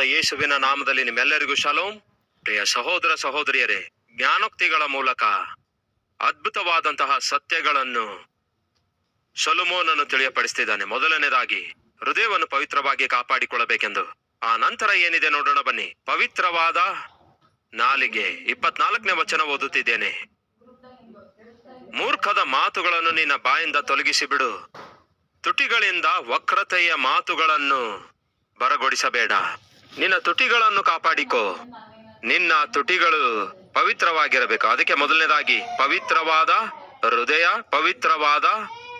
ಯೇಸುವಿನ ನಾಮದಲ್ಲಿ ನಿಮ್ಮೆಲ್ಲರಿಗೂ ಶಲೋಂ ಪ್ರಿಯ ಸಹೋದರ ಸಹೋದರಿಯರೇ, ಜ್ಞಾನೋಕ್ತಿಗಳ ಮೂಲಕ ಅದ್ಭುತವಾದಂತಹ ಸತ್ಯಗಳನ್ನು ಸೊಲುಮೋನನ್ನು ತಿಳಿಯಪಡಿಸ್ತಿದ್ದಾನೆ. ಮೊದಲನೇದಾಗಿ, ಹೃದಯವನ್ನು ಪವಿತ್ರವಾಗಿ ಕಾಪಾಡಿಕೊಳ್ಳಬೇಕೆಂದು. ಆ ನಂತರ ಏನಿದೆ ನೋಡೋಣ ಬನ್ನಿ. ಪವಿತ್ರವಾದ ನಾಲಿಗೆ, ಇಪ್ಪತ್ನಾಲ್ಕನೇ ವಚನ ಓದುತ್ತಿದ್ದೇನೆ. ಮೂರ್ಖದ ಮಾತುಗಳನ್ನು ನಿನ್ನ ಬಾಯಿಂದ ತೊಲಗಿಸಿ ಬಿಡು ತುಟಿಗಳಿಂದ ವಕ್ರತೆಯ ಮಾತುಗಳನ್ನು ಬರಗೊಡಿಸಬೇಡ. ನಿನ್ನ ತುಟಿಗಳನ್ನು ಕಾಪಾಡಿಕೋ. ನಿನ್ನ ತುಟಿಗಳು ಪವಿತ್ರವಾಗಿರಬೇಕು. ಅದಕ್ಕೆ ಮೊದಲನೇದಾಗಿ ಪವಿತ್ರವಾದ ಹೃದಯ, ಪವಿತ್ರವಾದ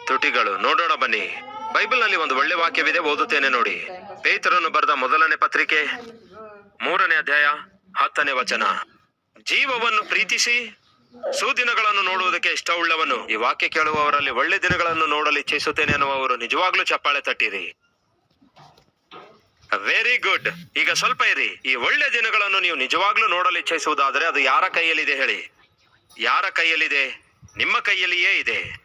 ತುಟಿಗಳು. ನೋಡೋಣ ಬನ್ನಿ. ಬೈಬಲ್ನಲ್ಲಿ ಒಂದು ಒಳ್ಳೆ ವಾಕ್ಯವಿದೆ, ಓದುತ್ತೇನೆ ನೋಡಿ. ಪೇತ್ರನು ಬರೆದ ಮೊದಲನೇ ಪತ್ರಿಕೆ, ಮೂರನೇ ಅಧ್ಯಾಯ, ಹತ್ತನೇ ವಚನ. ಜೀವವನ್ನು ಪ್ರೀತಿಸಿ ಸುದಿನಗಳನ್ನು ನೋಡುವುದಕ್ಕೆ ಇಷ್ಟವುಳ್ಳವನು. ಈ ವಾಕ್ಯ ಕೇಳುವವರಲ್ಲಿ ಒಳ್ಳೆ ದಿನಗಳನ್ನು ನೋಡಲು ಇಚ್ಛಿಸುತ್ತೇನೆ ಅನ್ನುವವರು ನಿಜವಾಗ್ಲೂ ಚಪ್ಪಾಳೆ ತಟ್ಟಿರಿ. ವೆರಿ ಗುಡ್ ಈಗ ಸ್ವಲ್ಪ ಇರಿ. ಈ ಒಳ್ಳೆ ದಿನಗಳನ್ನು ನೀವು ನಿಜವಾಗ್ಲೂ ನೋಡಲು ಇಚ್ಛಿಸುವುದಾದರೆ ಅದು ಯಾರ ಕೈಯಲ್ಲಿದೆ ಹೇಳಿ? ಯಾರ ಕೈಯಲ್ಲಿದೆ? ನಿಮ್ಮ ಕೈಯಲ್ಲಿಯೇ ಇದೆ.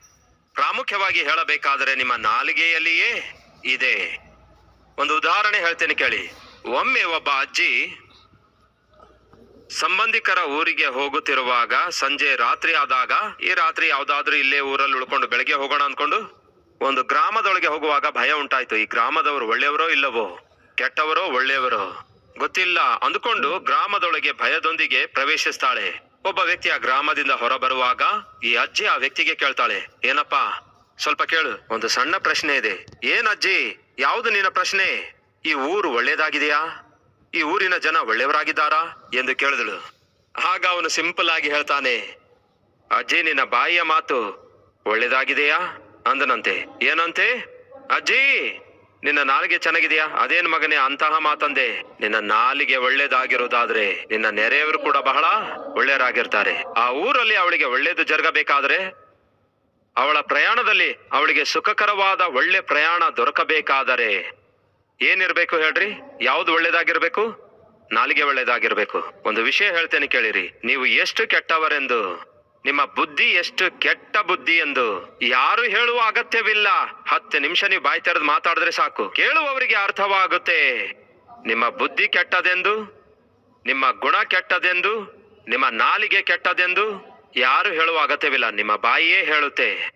ಪ್ರಾಮುಖ್ಯವಾಗಿ ಹೇಳಬೇಕಾದರೆ ನಿಮ್ಮ ನಾಲಿಗೆಯಲ್ಲಿಯೇ ಇದೆ. ಒಂದು ಉದಾಹರಣೆ ಹೇಳ್ತೇನೆ ಕೇಳಿ. ಒಮ್ಮೆ ಒಬ್ಬ ಅಜ್ಜಿ ಸಂಬಂಧಿಕರ ಊರಿಗೆ ಹೋಗುತ್ತಿರುವಾಗ ಸಂಜೆ ರಾತ್ರಿ ಆದಾಗ, ಈ ರಾತ್ರಿ ಯಾವ್ದಾದ್ರೂ ಇಲ್ಲೇ ಊರಲ್ಲಿ ಉಳ್ಕೊಂಡು ಬೆಳಗ್ಗೆ ಹೋಗೋಣ ಅನ್ಕೊಂಡು ಒಂದು ಗ್ರಾಮದೊಳಗೆ ಹೋಗುವಾಗ ಭಯ ಉಂಟಾಯ್ತು. ಈ ಗ್ರಾಮದವರು ಒಳ್ಳೆಯವರೋ ಇಲ್ಲವೋ? ಕೆಟ್ಟವರೋ ಒಳ್ಳೆಯವರೋ? ಗೊತ್ತಿಲ್ಲ. ಅಂದುಕೊಂಡು ಗ್ರಾಮದೊಳಗೆ ಭಯದೊಂದಿಗೆ ಪ್ರವೇಶಿಸ್ತಾಳೆ. ಒಬ್ಬ ವ್ಯಕ್ತಿ ಆ ಗ್ರಾಮದಿಂದ ಹೊರಬರುವಾಗ ಈ ಅಜ್ಜಿ ಆ ವ್ಯಕ್ತಿಗೆ ಕೇಳ್ತಾಳೆ, ಏನಪ್ಪಾ? ಸ್ವಲ್ಪ ಕೇಳು. ಒಂದು ಸಣ್ಣ ಪ್ರಶ್ನೆ ಇದೆ. ಏನ್ ಅಜ್ಜಿ? ಯಾವುದು ನಿನ್ನ ಪ್ರಶ್ನೆ? ಈ ಊರು ಒಳ್ಳೇದಾಗಿದೆಯಾ? ಈ ಊರಿನ ಜನ ಒಳ್ಳೆಯವರಾಗಿದ್ದಾರಾ? ಎಂದು ಕೇಳಿದಳು. ಆಗ ಅವನು ಸಿಂಪಲ್ ಆಗಿ ಹೇಳ್ತಾನೆ, ಅಜ್ಜಿ, ನಿನ್ನ ಬಾಯಿಯ ಮಾತು ಒಳ್ಳೇದಾಗಿದೆಯಾ? ಅಂದನಂತೆ. ಏನಂತೆ? ಅಜ್ಜಿ ನಿನ್ನ ನಾಲಿಗೆ ಚೆನ್ನಾಗಿದೆಯಾ? ಅದೇನ್ ಮಗನೇ, ಅಂತಹ ಮಾತಂದೆ. ನಿನ್ನ ನಾಲಿಗೆ ಒಳ್ಳೇದಾಗಿರೋದಾದ್ರೆ ನಿನ್ನ ನೆರೆಯವರು ಕೂಡ ಬಹಳ ಒಳ್ಳೆಯರಾಗಿರ್ತಾರೆ. ಆ ಊರಲ್ಲಿ ಅವಳಿಗೆ ಒಳ್ಳೇದು ಜರುಗಬೇಕಾದ್ರೆ, ಅವಳ ಪ್ರಯಾಣದಲ್ಲಿ ಅವಳಿಗೆ ಸುಖಕರವಾದ ಒಳ್ಳೆ ಪ್ರಯಾಣ ದೊರಕಬೇಕಾದರೆ ಏನಿರ್ಬೇಕು ಹೇಳ್ರಿ? ಯಾವ್ದು ಒಳ್ಳೇದಾಗಿರ್ಬೇಕು? ನಾಲಿಗೆ ಒಳ್ಳೇದಾಗಿರ್ಬೇಕು. ಒಂದು ವಿಷಯ ಹೇಳ್ತೇನೆ ಕೇಳಿರಿ. ನೀವು ಎಷ್ಟು ಕೆಟ್ಟವರೆಂದು ನಿಮ್ಮ ಬುದ್ಧಿ ಎಷ್ಟು ಕೆಟ್ಟ ಬುದ್ಧಿ ಎಂದು ಯಾರು ಹೇಳುವ ಅಗತ್ಯವಿಲ್ಲ. ಹತ್ತು ನಿಮಿಷ ನೀವು ಬಾಯಿ ತೆರೆದು ಮಾತಾಡಿದ್ರೆ ಸಾಕು. ಕೇಳುವವರಿಗೆ ಅರ್ಥವಾಗುತ್ತೆ. ನಿಮ್ಮ ಬುದ್ಧಿ ಕೆಟ್ಟದೆಂದು, ನಿಮ್ಮ ಗುಣ ಕೆಟ್ಟದೆಂದು, ನಿಮ್ಮ ನಾಲಿಗೆ ಕೆಟ್ಟದೆಂದು ಯಾರು ಹೇಳುವ ಅಗತ್ಯವಿಲ್ಲ. ನಿಮ್ಮ ಬಾಯಿಯೇ ಹೇಳುತ್ತೆ.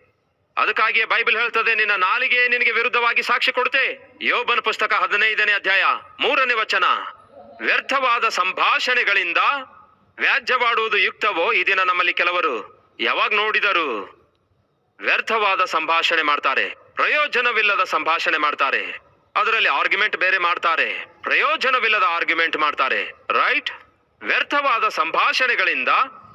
ಅದಕ್ಕಾಗಿಯೇ ಬೈಬಲ್ ಹೇಳ್ತದೆ, ನಿನ್ನ ನಾಲಿಗೆ ನಿನಗೆ ವಿರುದ್ಧವಾಗಿ ಸಾಕ್ಷಿ ಕೊಡುತ್ತೆ. ಯೋಬನ ಪುಸ್ತಕ ಹದಿನೈದನೇ ಅಧ್ಯಾಯ ಮೂರನೇ ವಚನ. ವ್ಯರ್ಥವಾದ ಸಂಭಾಷಣೆಗಳಿಂದ ವ್ಯಾಜ್ಯವಾಡುವುದು ಯುಕ್ತವೋ ಈ ದಿನ ನಮ್ಮಲ್ಲಿ ಕೆಲವರು? ಯಾವಾಗ ನೋಡಿದರು ವ್ಯರ್ಥವಾದ ಸಂಭಾಷಣೆ ಮಾಡ್ತಾರೆ. ಪ್ರಯೋಜನವಿಲ್ಲದ ಸಂಭಾಷಣೆ ಮಾಡ್ತಾರೆ. ಅದರಲ್ಲಿ ಆರ್ಗ್ಯುಮೆಂಟ್ ಬೇರೆ ಮಾಡ್ತಾರೆ. ಪ್ರಯೋಜನವಿಲ್ಲದ ಆರ್ಗ್ಯುಮೆಂಟ್ ಮಾಡ್ತಾರೆ. ರೈಟ್ ವ್ಯರ್ಥವಾದ ಸಂಭಾಷಣೆಗಳಿಂದ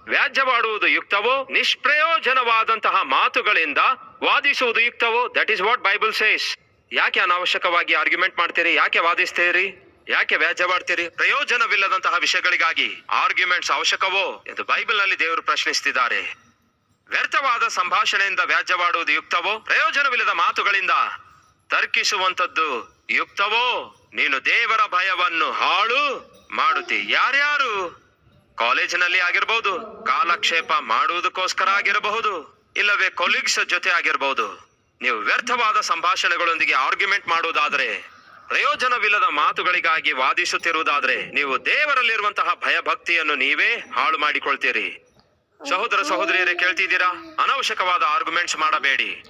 ವ್ಯಾಜ್ಯವಾಡುವುದು ಯುಕ್ತವೋ? ನಿಷ್ಪ್ರಯೋಜನವಾದಂತಹ ಮಾತುಗಳಿಂದ ವಾದಿಸುವುದು ಯುಕ್ತವೋ? That is what Bible says ಯಾಕೆ ಅನಾವಶ್ಯಕವಾಗಿ ಆರ್ಗ್ಯುಮೆಂಟ್ ಮಾಡ್ತೀರಿ? ಯಾಕೆ ವಾದಿಸ್ತೀರಿ? ಯಾಕೆ ವ್ಯಾಜ್ಯವಾಡ್ತೀರಿ? ಪ್ರಯೋಜನವಿಲ್ಲದಂತಹ ವಿಷಯಗಳಿಗಾಗಿ ಆರ್ಗ್ಯುಮೆಂಟ್ಸ್ ಅವಶ್ಯಕವೋ ಎಂದು ಬೈಬಲ್ನಲ್ಲಿ ದೇವರು ಪ್ರಶ್ನಿಸುತ್ತಿದ್ದಾರೆ. ವ್ಯರ್ಥವಾದ ಸಂಭಾಷಣೆಯಿಂದ ವ್ಯಾಜ್ಯವಾಡುವುದು ಯುಕ್ತವೋ? ಪ್ರಯೋಜನವಿಲ್ಲದ ಮಾತುಗಳಿಂದ ತರ್ಕಿಸುವಂತದ್ದು ಯುಕ್ತವೋ? ನೀನು ದೇವರ ಭಯವನ್ನು ಹಾಳು ಮಾಡುತ್ತಿ. ಯಾರ್ಯಾರು? ಕಾಲೇಜಿನಲ್ಲಿ ಆಗಿರಬಹುದು ಕಾಲಕ್ಷೇಪ ಮಾಡುವುದಕ್ಕೋಸ್ಕರ ಆಗಿರಬಹುದು, ಇಲ್ಲವೇ ಕೊಲೀಗ್ಸ್ ಜೊತೆ ಆಗಿರಬಹುದು ನೀವು ವ್ಯರ್ಥವಾದ ಸಂಭಾಷಣೆಗಳೊಂದಿಗೆ ಆರ್ಗ್ಯುಮೆಂಟ್ ಮಾಡುವುದಾದ್ರೆ ಪ್ರಯೋಜನವಿಲ್ಲದ ಮಾತುಗಳಿಗಾಗಿ ವಾದಿಸುತ್ತಿರುವುದಾದ್ರೆ ನೀವು ದೇವರಲ್ಲಿರುವಂತಹ ಭಯಭಕ್ತಿಯನ್ನು ನೀವೇ ಹಾಳು ಮಾಡಿಕೊಳ್ತೀರಿ. ಸಹೋದರ ಸಹೋದರಿಯರೇ, ಕೇಳ್ತಿದ್ದೀರಾ? ಅನವಶ್ಯಕವಾದ ಆರ್ಗ್ಯುಮೆಂಟ್ಸ್ ಮಾಡಬೇಡಿ.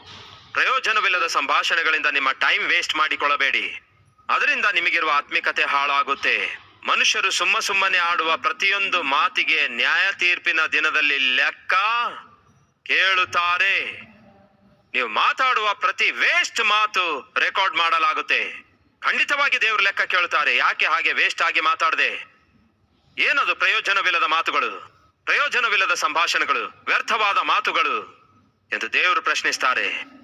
ಪ್ರಯೋಜನವಿಲ್ಲದ ಸಂಭಾಷಣೆಗಳಿಂದ ನಿಮ್ಮ ಟೈಮ್ ವೇಸ್ಟ್ ಮಾಡಿಕೊಳ್ಳಬೇಡಿ. ಅದರಿಂದ ನಿಮಗಿರುವ ಆತ್ಮಿಕತೆ ಹಾಳಾಗುತ್ತೆ. ಮನುಷ್ಯರು ಸುಮ್ಮ ಸುಮ್ಮನೆ ಆಡುವ ಪ್ರತಿಯೊಂದು ಮಾತಿಗೆ ನ್ಯಾಯ ತೀರ್ಪಿನ ದಿನದಲ್ಲಿ ಲೆಕ್ಕ ಕೇಳುತ್ತಾರೆ. ನೀವು ಮಾತಾಡುವ ಪ್ರತಿ ವೇಸ್ಟ್ ಮಾತು ರೆಕಾರ್ಡ್ ಮಾಡಲಾಗುತ್ತೆ. ಖಂಡಿತವಾಗಿ ದೇವರು ಲೆಕ್ಕ ಕೇಳುತ್ತಾರೆ ಯಾಕೆ ಹಾಗೆ ವೇಸ್ಟ್ ಆಗಿ ಮಾತಾಡದೆ? ಏನದು ಪ್ರಯೋಜನವಿಲ್ಲದ ಮಾತುಗಳು? ಪ್ರಯೋಜನವಿಲ್ಲದ ಸಂಭಾಷಣೆಗಳು, ವ್ಯರ್ಥವಾದ ಮಾತುಗಳು ಎಂದು ದೇವರು ಪ್ರಶ್ನಿಸ್ತಾರೆ.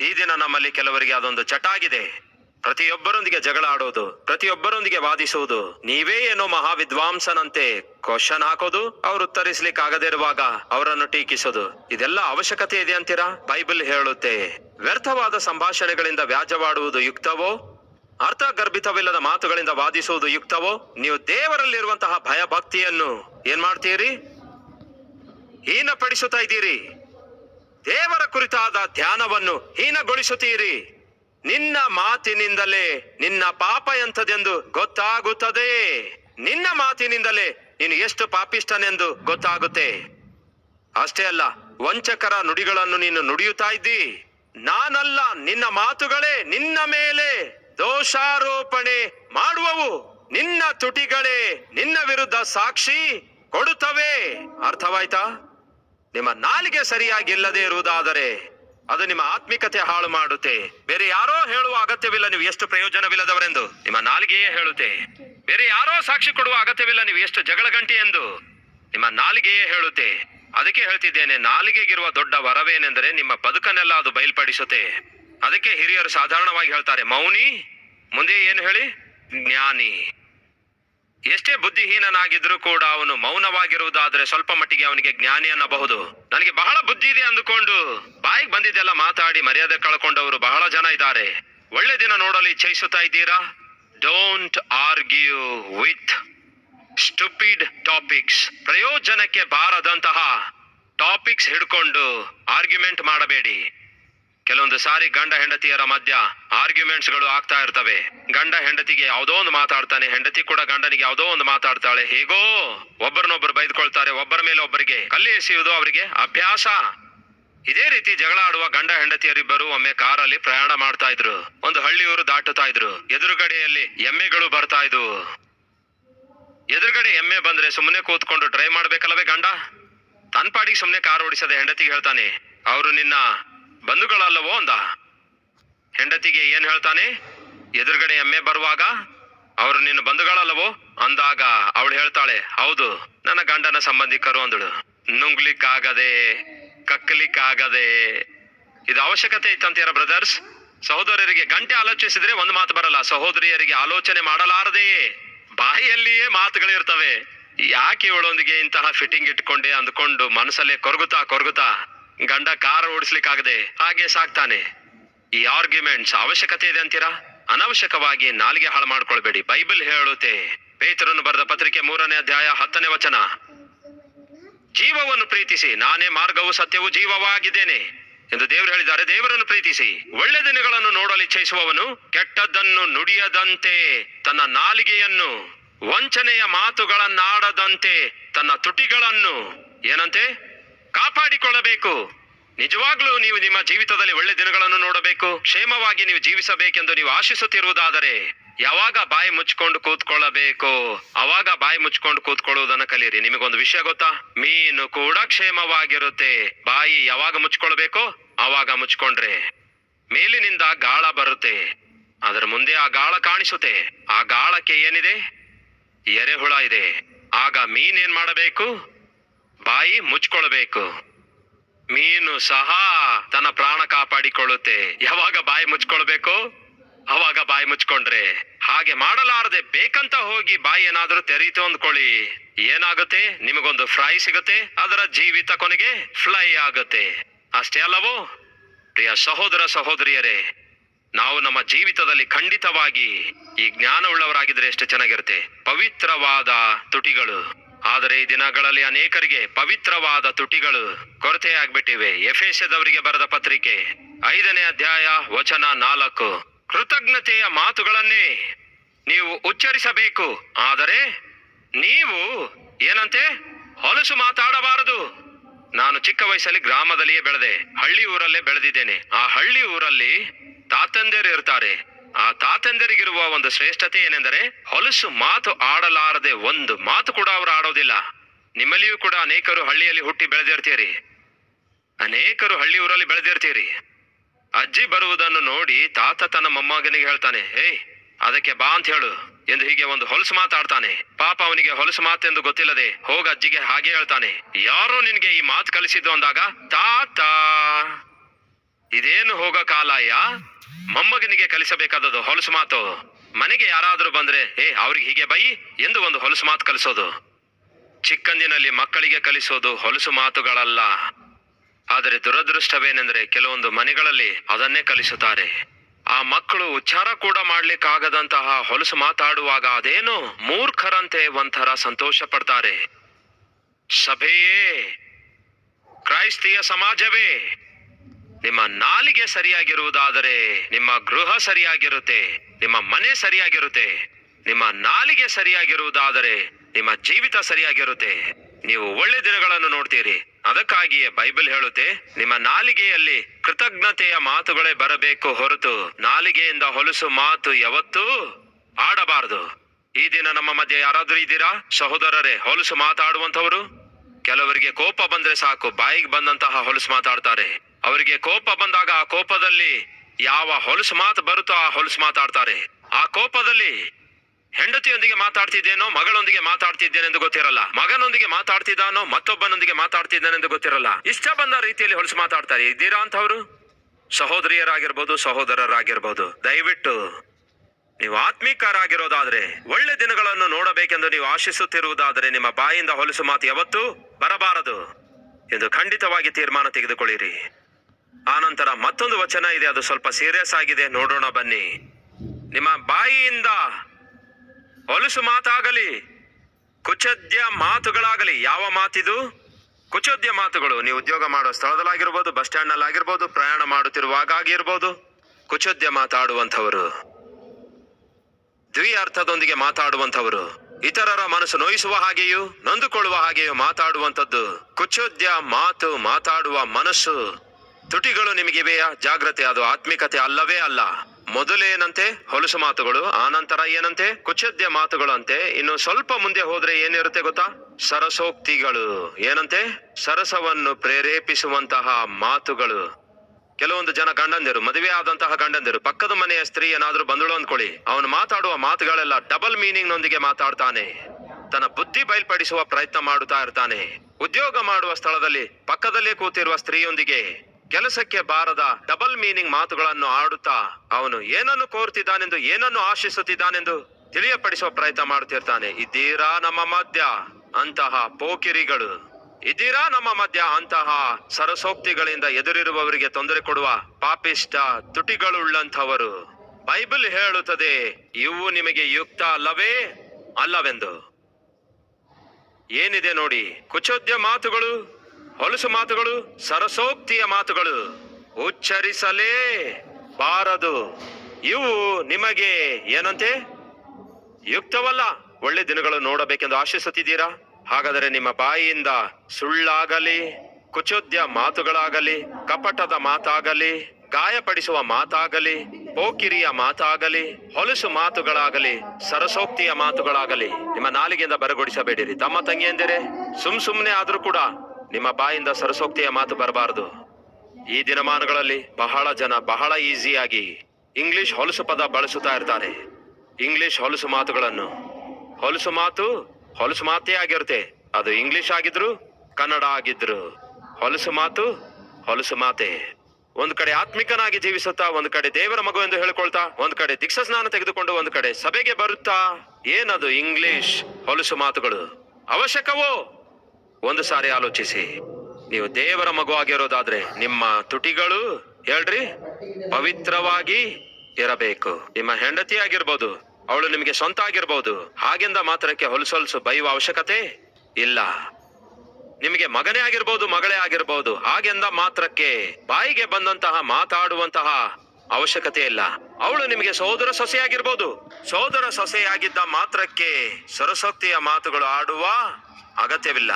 ಈ ದಿನ ನಮ್ಮಲ್ಲಿ ಕೆಲವರಿಗೆ ಅದೊಂದು ಚಟ ಆಗಿದೆ ಪ್ರತಿಯೊಬ್ಬರೊಂದಿಗೆ ಜಗಳ ಆಡೋದು, ಪ್ರತಿಯೊಬ್ಬರೊಂದಿಗೆ ವಾದಿಸುವುದು ನೀವೇ ಏನೋ ಮಹಾವಿದ್ವಾಂಸನಂತೆ ಕ್ವಶನ್ ಹಾಕೋದು, ಅವ್ರು ಉತ್ತರಿಸ್ಲಿಕ್ಕೆ ಆಗದೇ ಇರುವಾಗ ಅವರನ್ನು ಟೀಕಿಸೋದು. ಇದೆಲ್ಲ ಅವಶ್ಯಕತೆ ಇದೆ ಅಂತೀರಾ? ಬೈಬಲ್ ಹೇಳುತ್ತೆ, ವ್ಯರ್ಥವಾದ ಸಂಭಾಷಣೆಗಳಿಂದ ವ್ಯಾಜವಾಡುವುದು ಯುಕ್ತವೋ? ಅರ್ಥ ಗರ್ಭಿತವಿಲ್ಲದ ಮಾತುಗಳಿಂದ ವಾದಿಸುವುದು ಯುಕ್ತವೋ? ನೀವು ದೇವರಲ್ಲಿರುವಂತಹ ಭಯ ಭಕ್ತಿಯನ್ನು ಏನ್ ಮಾಡ್ತೀರಿ? ಹೀನಪಡಿಸುತ್ತಾ ಇದ್ದೀರಿ. ದೇವರ ಕುರಿತಾದ ಧ್ಯಾನವನ್ನು ಹೀನಗೊಳಿಸುತ್ತೀರಿ. ನಿನ್ನ ಮಾತಿನಿಂದಲೇ ನಿನ್ನ ಪಾಪ ಎಂಥದೆಂದು ಗೊತ್ತಾಗುತ್ತದೆ ನಿನ್ನ ಮಾತಿನಿಂದಲೇ ನೀನು ಎಷ್ಟು ಪಾಪಿಷ್ಟನೆಂದು ಗೊತ್ತಾಗುತ್ತೆ? ಅಷ್ಟೇ ಅಲ್ಲ, ವಂಚಕರ ನುಡಿಗಳನ್ನು ನೀನು ನುಡಿಯುತ್ತಾ ಇದ್ದಿ? ನಾನಲ್ಲ, ನಿನ್ನ ಮಾತುಗಳೇ ನಿನ್ನ ಮೇಲೆ ದೋಷಾರೋಪಣೆ ಮಾಡುವವು. ನಿನ್ನ ತುಟಿಗಳೇ ನಿನ್ನ ವಿರುದ್ಧ ಸಾಕ್ಷಿ ಕೊಡುತ್ತವೆ. ಅರ್ಥವಾಯ್ತಾ? ನಿಮ್ಮ ನಾಲಿಗೆ ಸರಿಯಾಗಿಲ್ಲದೆ ಇರುವುದಾದರೆ ಅದು ನಿಮ್ಮ ಆತ್ಮಿಕತೆ ಹಾಳು ಮಾಡುತ್ತೆ. ಬೇರೆ ಯಾರೋ ಹೇಳುವ ಅಗತ್ಯವಿಲ್ಲ, ನೀವು ಎಷ್ಟು ಪ್ರಯೋಜನವಿಲ್ಲದವರೆಂದು. ನಿಮ್ಮ ನಾಲಿಗೆಯೇ ಹೇಳುತ್ತೆ. ಬೇರೆ ಯಾರೋ ಸಾಕ್ಷಿ ಕೊಡುವ ಅಗತ್ಯವಿಲ್ಲ, ನೀವು ಎಷ್ಟು ಜಗಳ ಗಂಟೆ ಎಂದು. ನಿಮ್ಮ ನಾಲಿಗೆಯೇ ಹೇಳುತ್ತೆ. ಅದಕ್ಕೆ ಹೇಳ್ತಿದ್ದೇನೆ, ನಾಲಿಗೆಗಿರುವ ದೊಡ್ಡ ವರವೇನೆಂದರೆ ನಿಮ್ಮ ಬದುಕನ್ನೆಲ್ಲ ಅದು ಬಯಲ್ಪಡಿಸುತ್ತೆ. ಅದಕ್ಕೆ ಹಿರಿಯರು ಸಾಧಾರಣವಾಗಿ ಹೇಳ್ತಾರೆ, ಮೌನಿ, ಮುಂದೆ ಏನು ಹೇಳಿ? ಜ್ಞಾನಿ. ಎಷ್ಟೇ ಬುದ್ಧಿಹೀನನಾಗಿದ್ರೂ ಕೂಡ ಅವನು ಮೌನವಾಗಿರುವುದಾದ್ರೆ ಸ್ವಲ್ಪ ಮಟ್ಟಿಗೆ ಅವನಿಗೆ ಜ್ಞಾನಿ ಅನ್ನಬಹುದು. ನನಗೆ ಬಹಳ ಬುದ್ಧಿ ಇದೆ ಅಂದುಕೊಂಡು ಬಾಯಿಗೆ ಬಂದಿದ್ದೆಲ್ಲ ಮಾತಾಡಿ ಮರ್ಯಾದೆ ಕಳ್ಕೊಂಡವರು ಬಹಳ ಜನ ಇದ್ದಾರೆ. ಒಳ್ಳೆ ದಿನ ನೋಡಲು ಇಚ್ಛಿಸುತ್ತಾ ಇದ್ದೀರಾ? Don't argue with stupid topics ಪ್ರಯೋಜನಕ್ಕೆ ಬಾರದಂತಹ ಟಾಪಿಕ್ಸ್ ಹಿಡ್ಕೊಂಡು ಆರ್ಗ್ಯುಮೆಂಟ್ ಮಾಡಬೇಡಿ. ಕೆಲವೊಂದು ಸಾರಿ ಗಂಡ ಹೆಂಡತಿಯರ ಮಧ್ಯ ಆರ್ಗ್ಯುಮೆಂಟ್ಸ್ಗಳು ಆಗ್ತಾ ಇರ್ತವೆ. ಗಂಡ ಹೆಂಡತಿಗೆ ಯಾವುದೋ ಒಂದು ಮಾತಾಡ್ತಾನೆ, ಹೆಂಡತಿ ಕೂಡ ಗಂಡನಿಗೆ ಯಾವುದೋ ಒಂದು ಮಾತಾಡ್ತಾಳೆ. ಹೇಗೋ ಒಬ್ಬರನ್ನೊಬ್ಬರು ಬೈದ್ಕೊಳ್ತಾರೆ, ಒಬ್ಬರ ಮೇಲೆ ಒಬ್ಬರಿಗೆ ಕಲ್ಲಿ ಎಸೆಯುವುದು ಅವರಿಗೆ ಅಭ್ಯಾಸ. ಇದೇ ರೀತಿ ಜಗಳ ಆಡುವ ಗಂಡ ಹೆಂಡತಿಯರಿಬ್ಬರು ಒಮ್ಮೆ ಕಾರಲ್ಲಿ ಪ್ರಯಾಣ ಮಾಡ್ತಾ ಇದ್ರು. ಒಂದು ಹಳ್ಳಿಯವರು ದಾಟುತ್ತಾ ಇದ್ರು. ಎದುರುಗಡೆಯಲ್ಲಿ ಎಮ್ಮೆಗಳು ಬರ್ತಾ ಇದ್ವು. ಎದುರುಗಡೆ ಎಮ್ಮೆ ಬಂದ್ರೆ ಸುಮ್ಮನೆ ಕೂತ್ಕೊಂಡು ಡ್ರೈವ್ ಮಾಡ್ಬೇಕಲ್ಲವೇ ಗಂಡ? ತನ್ನ ಪಾಡಿಗೆ ಸುಮ್ಮನೆ ಕಾರ್ ಓಡಿಸದೆ ಹೆಂಡತಿಗೆ ಹೇಳ್ತಾನೆ, ಅವರು ನಿನ್ನ ಬಂಧುಗಳಲ್ಲವೋ ಅಂದ. ಹೆಂಡತಿಗೆ ಏನ್ ಹೇಳ್ತಾನೆ? ಎದುರುಗಡೆ ಎಮ್ಮೆ ಬರುವಾಗ, ಅವರು ನಿನ್ನ ಬಂಧುಗಳಲ್ಲವೋ? ಅಂದಾಗ ಅವಳು ಹೇಳ್ತಾಳೆ, ಹೌದು, ನನ್ನ ಗಂಡನ ಸಂಬಂಧಿಕರು ಅಂದಳು. ನುಂಗ್ಲಿಕ್ಕಾಗದೆ, ಕಕ್ಕಲಿಕ್ಕಾಗದೆ. ಇದು ಅವಶ್ಯಕತೆ ಇತ್ತಂತೀರ ಬ್ರದರ್ಸ್? ಸಹೋದರರಿಗೆ ಗಂಟೆ ಆಲೋಚಿಸಿದ್ರೆ ಒಂದು ಮಾತು ಬರಲ್ಲ. ಸಹೋದರಿಯರಿಗೆ ಆಲೋಚನೆ ಮಾಡಲಾರದೆಯೇ ಬಾಯಿಯಲ್ಲಿಯೇ ಮಾತುಗಳಿರ್ತವೆ. ಯಾಕೆ ಇವಳೊಂದಿಗೆ ಇಂತಹ ಫಿಟ್ಟಿಂಗ್ ಇಟ್ಕೊಂಡೆ ಅಂದ್ಕೊಂಡು ಮನಸ್ಸಲ್ಲೇ ಕೊರಗುತ್ತಾ ಕೊರಗುತ್ತಾ ಗಂಡ ಕಾರ್ ಓಡಿಸ್ಲಿಕ್ಕಾಗದೆ ಹಾಗೆ ಸಾಕ್ತಾನೆ. ಈ ಆರ್ಗ್ಯುಮೆಂಟ್ಸ್ ಅವಶ್ಯಕತೆ ಇದೆ ಅಂತೀರಾ? ಅನವಶ್ಯಕವಾಗಿ ನಾಲಿಗೆ ಹಾಳು ಮಾಡ್ಕೊಳ್ಬೇಡಿ. ಬೈಬಲ್ ಹೇಳುತ್ತೆ. ಪೇತ್ರನು ಬರೆದ ಪತ್ರಿಕೆ ಮೂರನೇ ಅಧ್ಯಾಯ ಹತ್ತನೇ ವಚನ. ಜೀವವನ್ನು ಪ್ರೀತಿಸಿ. ನಾನೇ ಮಾರ್ಗವು ಸತ್ಯವು ಜೀವವಾಗಿದ್ದೇನೆ ಎಂದು ದೇವರು ಹೇಳಿದ್ದಾರೆ. ದೇವರನ್ನು ಪ್ರೀತಿಸಿ. ಒಳ್ಳೆ ದಿನಗಳನ್ನು ನೋಡಲು ಇಚ್ಛಿಸುವವನು ಕೆಟ್ಟದ್ದನ್ನು ನುಡಿಯದಂತೆ ತನ್ನ ನಾಲಿಗೆಯನ್ನು, ವಂಚನೆಯ ಮಾತುಗಳನ್ನಾಡದಂತೆ ತನ್ನ ತುಟಿಗಳನ್ನು. ಏನಂತೆ? ಕಾಪಾಡಿಕೊಳ್ಳಬೇಕು. ನಿಜವಾಗ್ಲೂ ನೀವು ನಿಮ್ಮ ಜೀವಿತದಲ್ಲಿ ಒಳ್ಳೆ ದಿನಗಳನ್ನು ನೋಡಬೇಕು. ಕ್ಷೇಮವಾಗಿ ನೀವು ಜೀವಿಸಬೇಕೆಂದು ನೀವು ಆಶಿಸುತ್ತಿರುವುದಾದರೆ, ಯಾವಾಗ ಬಾಯಿ ಮುಚ್ಕೊಂಡು ಕೂತ್ಕೊಳ್ಳಬೇಕು? ಅವಾಗ ಬಾಯಿ ಮುಚ್ಕೊಂಡು ಕೂತ್ಕೊಳ್ಳುವುದನ್ನ ಕಲೀರಿ ನಿಮಗೊಂದು ವಿಷಯ ಗೊತ್ತಾ? ಮೀನು ಕೂಡ ಕ್ಷೇಮವಾಗಿರುತ್ತೆ. ಬಾಯಿ ಯಾವಾಗ ಮುಚ್ಕೊಳ್ಬೇಕು ಅವಾಗ ಮುಚ್ಕೊಂಡ್ರೆ ಮೇಲಿನಿಂದ ಗಾಳ ಬರುತ್ತೆ. ಅದರ ಮುಂದೆ ಆ ಗಾಳ ಕಾಣಿಸುತ್ತೆ. ಆ ಗಾಳಕ್ಕೆ ಏನಿದೆ? ಎರೆಹುಳ ಇದೆ. ಆಗ ಮೀನ್ ಏನ್ ಮಾಡಬೇಕು? ಬಾಯಿ ಮುಚ್ಕೊಳ್ಬೇಕು. ಮೀನು ಸಹ ತನ್ನ ಪ್ರಾಣ ಕಾಪಾಡಿಕೊಳ್ಳುತ್ತೆ. ಯಾವಾಗ ಬಾಯಿ ಮುಚ್ಕೊಳ್ಬೇಕು? ಅವಾಗ ಬಾಯಿ ಮುಚ್ಕೊಂಡ್ರೆ. ಹಾಗೆ ಮಾಡಲಾರದೆ ಬೇಕಂತ ಹೋಗಿ ಬಾಯಿ ಏನಾದ್ರೂ ತೆರೀತು ಅಂದ್ಕೊಳ್ಳಿ ಏನಾಗುತ್ತೆ? ನಿಮಗೊಂದು ಫ್ರೈ ಸಿಗುತ್ತೆ. ಅದರ ಜೀವಿತ ಕೊನೆಗೆ ಫ್ಲೈ ಆಗುತ್ತೆ. ಅಷ್ಟೇ ಅಲ್ಲವೋ? ಪ್ರಿಯ ಸಹೋದರ ಸಹೋದರಿಯರೇ, ನಾವು ನಮ್ಮ ಜೀವಿತದಲ್ಲಿ ಖಂಡಿತವಾಗಿ ಈ ಜ್ಞಾನವುಳ್ಳವರಾಗಿದ್ರೆ ಎಷ್ಟು ಚೆನ್ನಾಗಿರುತ್ತೆ. ಪವಿತ್ರವಾದ ತುಟಿಗಳು. ಆದರೆ ಈ ದಿನಗಳಲ್ಲಿ ಅನೇಕರಿಗೆ ಪವಿತ್ರವಾದ ತುಟಿಗಳು ಕೊರತೆ ಆಗ್ಬಿಟ್ಟಿವೆ ಎಫೆಸದವರಿಗೆ ಬರೆದ ಪತ್ರಿಕೆ ಐದನೇ ಅಧ್ಯಾಯ ವಚನ ನಾಲ್ಕು. ಕೃತಜ್ಞತೆಯ ಮಾತುಗಳನ್ನೇ ನೀವು ಉಚ್ಚರಿಸಬೇಕು. ಆದರೆ ನೀವು ಏನಂತೆ? ಹೊಲಸು ಮಾತಾಡಬಾರದು. ನಾನು ಚಿಕ್ಕ ವಯಸ್ಸಲ್ಲಿ ಗ್ರಾಮದಲ್ಲಿಯೇ ಬೆಳೆದೆ. ಹಳ್ಳಿ ಊರಲ್ಲೇ ಬೆಳೆದಿದ್ದೇನೆ. ಆ ಹಳ್ಳಿ ಊರಲ್ಲಿ ತಾತಂದಿರು ಇರ್ತಾರೆ. ಆ ತಾತಂದಿರಿಗಿರುವ ಒಂದು ಶ್ರೇಷ್ಠತೆ ಏನೆಂದರೆ ಹೊಲಸು ಮಾತು ಆಡಲಾರದೆ ಒಂದು ಮಾತು ಕೂಡ ಅವರು ಆಡೋದಿಲ್ಲ. ನಿಮ್ಮಲ್ಲಿಯೂ ಕೂಡ ಅನೇಕರು ಹಳ್ಳಿಯಲ್ಲಿ ಹುಟ್ಟಿ ಬೆಳೆದಿರ್ತೀರಿ. ಅನೇಕರು ಹಳ್ಳಿ ಊರಲ್ಲಿ ಬೆಳೆದಿರ್ತೀರಿ. ಅಜ್ಜಿ ಬರುವುದನ್ನು ನೋಡಿ ತಾತ ತನ್ನ ಮೊಮ್ಮಗನಿಗೆ ಹೇಳ್ತಾನೆ, ಏಯ್, ಅದಕ್ಕೆ ಬಾ ಅಂತ ಹೇಳು, ಎಂದು ಹೀಗೆ ಒಂದು ಹೊಲಸು ಮಾತಾಡ್ತಾನೆ ಪಾಪ ಅವನಿಗೆ ಹೊಲಸು ಮಾತೆಂದು ಗೊತ್ತಿಲ್ಲದೆ ಹೋಗ ಅಜ್ಜಿಗೆ ಹಾಗೆ ಹೇಳ್ತಾನೆ, ಯಾರೋ ನಿನ್ಗೆ ಈ ಮಾತು ಕಲಿಸಿದ್ದು ಅಂದಾಗ, ತಾತ ಇದೇನು ಹೋಗೋ ಕಾಲಯ್ಯ ಮೊಮ್ಮಗನಿಗೆ ಕಲಿಸಬೇಕಾದದ್ದು ಹೊಲಸು ಮಾತು. ಮನೆಗೆ ಯಾರಾದ್ರೂ ಬಂದ್ರೆ, ಏ, ಅವ್ರಿಗೆ ಹೀಗೆ ಬೈ ಎಂದು ಒಂದು ಹೊಲಸು ಮಾತು ಕಲಿಸೋದು. ಚಿಕ್ಕಂದಿನಲ್ಲಿ ಮಕ್ಕಳಿಗೆ ಕಲಿಸೋದು ಹೊಲಸು ಮಾತುಗಳಲ್ಲ. ಆದರೆ ದುರದೃಷ್ಟವೇನೆಂದರೆ ಕೆಲವೊಂದು ಮನೆಗಳಲ್ಲಿ ಅದನ್ನೇ ಕಲಿಸುತ್ತಾರೆ. ಆ ಮಕ್ಕಳು ಉಚ್ಚಾರ ಕೂಡ ಮಾಡ್ಲಿಕ್ಕಾಗದಂತಹ ಹೊಲಸು ಮಾತಾಡುವಾಗ ಅದೇನು ಮೂರ್ಖರಂತೆ ಒಂಥರ ಸಂತೋಷ ಪಡ್ತಾರೆ ಸಭೆಯೇ, ಕ್ರೈಸ್ತಿಯ ಸಮಾಜವೇ. ನಿಮ್ಮ ನಾಲಿಗೆ ಸರಿಯಾಗಿರುವುದಾದರೆ ನಿಮ್ಮ ಗೃಹ ಸರಿಯಾಗಿರುತ್ತೆ, ನಿಮ್ಮ ಮನೆ ಸರಿಯಾಗಿರುತ್ತೆ, ನಿಮ್ಮ ನಾಲಿಗೆ ಸರಿಯಾಗಿರುವುದಾದರೆ ನಿಮ್ಮ ಜೀವಿತ ಸರಿಯಾಗಿರುತ್ತೆ. ನೀವು ಒಳ್ಳೆ ದಿನಗಳನ್ನು ನೋಡ್ತೀರಿ. ಅದಕ್ಕಾಗಿಯೇ ಬೈಬಲ್ ಹೇಳುತ್ತೆ, ನಿಮ್ಮ ನಾಲಿಗೆಯಲ್ಲಿ ಕೃತಜ್ಞತೆಯ ಮಾತುಗಳೇ ಬರಬೇಕು ಹೊರತು ನಾಲಿಗೆಯಿಂದ ಹೊಲಸು ಮಾತು ಯಾವತ್ತೂ ಆಡಬಾರದು. ಈ ದಿನ ನಮ್ಮ ಮಧ್ಯೆ ಯಾರಾದ್ರೂ ಇದ್ದೀರಾ? ಸಹೋದರರೇ, ಹೊಲಸು ಮಾತಾಡುವಂತವರು ಕೆಲವರಿಗೆ ಕೋಪ ಬಂದ್ರೆ ಸಾಕು, ಬಾಯಿಗೆ ಬಂದಂತಹ ಹೊಲಸು ಮಾತಾಡ್ತಾರೆ. ಅವರಿಗೆ ಕೋಪ ಬಂದಾಗ ಆ ಕೋಪದಲ್ಲಿ ಯಾವ ಹೊಲಸು ಮಾತು ಬರುತ್ತೋ ಆ ಹೊಲಸು ಮಾತಾಡ್ತಾರೆ. ಆ ಕೋಪದಲ್ಲಿ ಹೆಂಡತಿಯೊಂದಿಗೆ ಮಾತಾಡ್ತಿದ್ದೇನೋ, ಮಗಳೊಂದಿಗೆ ಮಾತಾಡ್ತಿದ್ದೇನೆಂದು ಗೊತ್ತಿರಲ್ಲ. ಮಗನೊಂದಿಗೆ ಮಾತಾಡ್ತಿದ್ದಾನೋ, ಮತ್ತೊಬ್ಬನೊಂದಿಗೆ ಮಾತಾಡ್ತಿದ್ದಾನೆಂದು ಗೊತ್ತಿರಲ್ಲ. ಇಷ್ಟ ಬಂದ ರೀತಿಯಲ್ಲಿ ಹೊಲಸು ಮಾತಾಡ್ತಾರೆ. ಇದ್ದೀರಾ ಅಂತವ್ರು ಸಹೋದರಿಯರಾಗಿರ್ಬೋದು, ಸಹೋದರರಾಗಿರ್ಬೋದು. ದಯವಿಟ್ಟು ನೀವು ಆತ್ಮೀಕರಾಗಿರೋದಾದ್ರೆ, ಒಳ್ಳೆ ದಿನಗಳನ್ನು ನೋಡಬೇಕೆಂದು ನೀವು ಆಶಿಸುತ್ತಿರುವುದಾದರೆ ನಿಮ್ಮ ಬಾಯಿಂದ ಹೊಲಸು ಮಾತು ಯಾವತ್ತೂ ಬರಬಾರದು ಎಂದು ಖಂಡಿತವಾಗಿ ತೀರ್ಮಾನ ತೆಗೆದುಕೊಳ್ಳಿರಿ. ಆನಂತರ ಮತ್ತೊಂದು ವಚನ ಇದೆ, ಅದು ಸ್ವಲ್ಪ ಸೀರಿಯಸ್ ಆಗಿದೆ. ನೋಡೋಣ ಬನ್ನಿ. ನಿಮ್ಮ ಬಾಯಿಯಿಂದ ಹೊಲಸು ಮಾತಾಗಲಿ. ಕುಚದ್ಯ ಮಾತುಗಳಾಗಲಿ. ಯಾವ ಮಾತಿದು? ಕುಚೋದ್ಯ ಮಾತುಗಳು. ನೀವು ಉದ್ಯೋಗ ಮಾಡೋ ಸ್ಥಳದಲ್ಲಾಗಿರ್ಬೋದು, ಬಸ್ ಸ್ಟ್ಯಾಂಡ್ನಲ್ಲಿ ಪ್ರಯಾಣ ಮಾಡುತ್ತಿರುವಾಗ ಆಗಿರ್ಬೋದು ಕುಚೋದ್ಯ ಮಾತಾಡುವಂಥವರು. ದ್ವಿ ಅರ್ಥದೊಂದಿಗೆ ಮಾತಾಡುವಂಥವರು. ಇತರರ ಮನಸ್ಸು ನೋಯಿಸುವ ಹಾಗೆಯೂ, ನೊಂದುಕೊಳ್ಳುವ ಹಾಗೆಯೂ ಮಾತಾಡುವಂಥದ್ದು. ಕುಚೋದ್ಯ ಮಾತು ಮಾತಾಡುವ ಮನಸ್ಸು. ತುಟಿಗಳು ನಿಮಗಿವೆಯಾ? ಜಾಗ್ರತೆ, ಅದು ಆತ್ಮಿಕತೆ ಅಲ್ಲವೇ ಅಲ್ಲ. ಮೊದಲೇನಂತೆ? ಹೊಲಸು ಮಾತುಗಳು, ಆನಂತರ ಏನಂತೆ? ಕುಚದ್ಯ ಮಾತುಗಳು ಅಂತೆ ಇನ್ನು ಸ್ವಲ್ಪ ಮುಂದೆ ಹೋದ್ರೆ ಏನಿರುತ್ತೆ ಗೊತ್ತಾ? ಸರಸೋಕ್ತಿಗಳು. ಏನಂತೆ? ಸರಸವನ್ನು ಪ್ರೇರೇಪಿಸುವಂತಹ ಮಾತುಗಳು. ಕೆಲವೊಂದು ಜನ ಗಂಡಂದಿರು, ಮದುವೆ ಆದಂತಹ ಗಂಡಂದಿರು, ಪಕ್ಕದ ಮನೆಯ ಸ್ತ್ರೀ ಏನಾದ್ರೂ ಬಂದಳು ಅಂದ್ಕೊಳ್ಳಿ ಅವನು ಮಾತಾಡುವ ಮಾತುಗಳೆಲ್ಲ ಡಬಲ್ ಮೀನಿಂಗ್ ನೊಂದಿಗೆ ಮಾತಾಡ್ತಾನೆ. ತನ್ನ ಬುದ್ಧಿ ಬಯಲ್ಪಡಿಸುವ ಪ್ರಯತ್ನ ಮಾಡುತ್ತಾ ಇರ್ತಾನೆ. ಉದ್ಯೋಗ ಮಾಡುವ ಸ್ಥಳದಲ್ಲಿ ಪಕ್ಕದಲ್ಲೇ ಕೂತಿರುವ ಸ್ತ್ರೀಯೊಂದಿಗೆ ಕೆಲಸಕ್ಕೆ ಬಾರದ ಡಬಲ್ ಮೀನಿಂಗ್ ಮಾತುಗಳನ್ನು ಆಡುತ್ತಾ ಅವನು ಏನನ್ನು ಕೋರ್ತಿದ್ದಾನೆಂದು ಏನನ್ನು ಆಶಿಸುತ್ತಿದ್ದಾನೆಂದು ತಿಳಿಯಪಡಿಸುವ ಪ್ರಯತ್ನ ಮಾಡುತ್ತಿರ್ತಾನೆ. ಇದ್ದೀರಾ ನಮ್ಮ ಮಧ್ಯ? ಅಂತಹ ಪೋಕಿರಿಗಳು. ಇದ್ದೀರಾ ನಮ್ಮ ಮಧ್ಯ? ಅಂತಹ ಸರಸೋಕ್ತಿಗಳಿಂದ ಎದುರಿರುವವರಿಗೆ ತೊಂದರೆ ಕೊಡುವ ಪಾಪಿಷ್ಟ ತುಟಿಗಳುಳ್ಳಂಥವರು. ಬೈಬಲ್ ಹೇಳುತ್ತದೆ, ಇವು ನಿಮಗೆ ಯುಕ್ತ ಅಲ್ಲವೇ? ಅಲ್ಲವೆಂದು. ಏನಿದೆ ನೋಡಿ, ಕುಚೋದ್ಯ ಮಾತುಗಳು? ಹೊಲಸು ಮಾತುಗಳು, ಸರಸೋಕ್ತಿಯ ಮಾತುಗಳು. ಉಚ್ಚರಿಸಲೇ ಬಾರದು. ಇವು ನಿಮಗೆ ಏನಂತೆ? ಯುಕ್ತವಲ್ಲ. ಒಳ್ಳೆ ದಿನಗಳು ನೋಡಬೇಕೆಂದು ಆಶಿಸುತ್ತಿದ್ದೀರಾ? ಹಾಗಾದರೆ ನಿಮ್ಮ ಬಾಯಿಯಿಂದ ಸುಳ್ಳಾಗಲಿ, ಕುಚೋದ್ಯ ಮಾತುಗಳಾಗಲಿ, ಕಪಟದ ಮಾತಾಗಲಿ, ಗಾಯಪಡಿಸುವ ಮಾತಾಗಲಿ, ಪೋಕಿರಿಯ ಮಾತಾಗಲಿ, ಹೊಲಸು ಮಾತುಗಳಾಗಲಿ, ಸರಸೋಕ್ತಿಯ ಮಾತುಗಳಾಗಲಿ, ನಿಮ್ಮ ನಾಲಿಗೆಯಿಂದ ಬರಗೊಡಿಸಬೇಡಿರಿ. ತಮ್ಮ ತಂಗಿಯಂದಿರೆ, ಸುಮ್ ಸುಮ್ನೆ ಆದ್ರೂ ಕೂಡ ನಿಮ್ಮ ಬಾಯಿಂದ ಸರಸೋಕ್ತಿಯ ಮಾತು ಬರಬಾರದು. ಈ ದಿನಮಾನಗಳಲ್ಲಿ ಬಹಳ ಜನ ಬಹಳ ಈಸಿಯಾಗಿ ಇಂಗ್ಲಿಷ್ ಹೊಲಸು ಪದ ಬಳಸುತ್ತಾ ಇರ್ತಾರೆ. ಇಂಗ್ಲಿಷ್ ಹೊಲಸು ಮಾತುಗಳನ್ನು. ಹೊಲಸು ಮಾತು ಹೊಲಸು ಮಾತೇ ಆಗಿರುತ್ತೆ. ಅದು ಇಂಗ್ಲಿಷ್ ಆಗಿದ್ರು ಕನ್ನಡ ಆಗಿದ್ರು. ಹೊಲಸು ಮಾತು ಹೊಲಸು ಮಾತೆ. ಒಂದು ಕಡೆ ಆತ್ಮಿಕನಾಗಿ ಜೀವಿಸುತ್ತಾ, ಒಂದು ಕಡೆ ದೇವರ ಮಗು ಎಂದು ಹೇಳ್ಕೊಳ್ತಾ, ಒಂದು ಕಡೆ ದೀಕ್ಷಾ ಸ್ನಾನ ತೆಗೆದುಕೊಂಡು, ಒಂದು ಕಡೆ ಸಭೆಗೆ ಬರುತ್ತಾ. ಏನದು ಇಂಗ್ಲಿಷ್ ಹೊಲಸು ಮಾತುಗಳು? ಅವಶ್ಯಕವೋ? ಒಂದು ಸಾರಿ ಆಲೋಚಿಸಿ. ನೀವು ದೇವರ ಮಗು ಆಗಿರೋದಾದ್ರೆ ನಿಮ್ಮ ತುಟಿಗಳು ಹೇಳ್ರಿ, ಪವಿತ್ರವಾಗಿ ಇರಬೇಕು. ನಿಮ್ಮ ಹೆಂಡತಿ ಆಗಿರ್ಬೋದು, ಅವಳು ನಿಮಗೆ ಸ್ವಂತ ಆಗಿರ್ಬೋದು, ಹಾಗೆಂದ ಮಾತ್ರಕ್ಕೆ ಹೊಲಸೊಲಸು ಬೈಯುವ ಅವಶ್ಯಕತೆ ಇಲ್ಲ. ನಿಮಗೆ ಮಗನೇ ಆಗಿರ್ಬೋದು, ಮಗಳೇ ಆಗಿರ್ಬೋದು, ಹಾಗೆಂದ ಮಾತ್ರಕ್ಕೆ ಬಾಯಿಗೆ ಬಂದಂತಹ, ಮಾತಾಡುವಂತಹ ಅವಶ್ಯಕತೆ ಇಲ್ಲ. ಅವಳು ನಿಮಗೆ ಸಹೋದರ ಸೊಸೆಯಾಗಿರ್ಬೋದು ಸಹೋದರ ಸೊಸೆಯಾಗಿದ್ದ ಮಾತ್ರಕ್ಕೆ ಸರಸ್ವತಿಯ ಮಾತುಗಳು ಆಡುವ ಅಗತ್ಯವಿಲ್ಲ.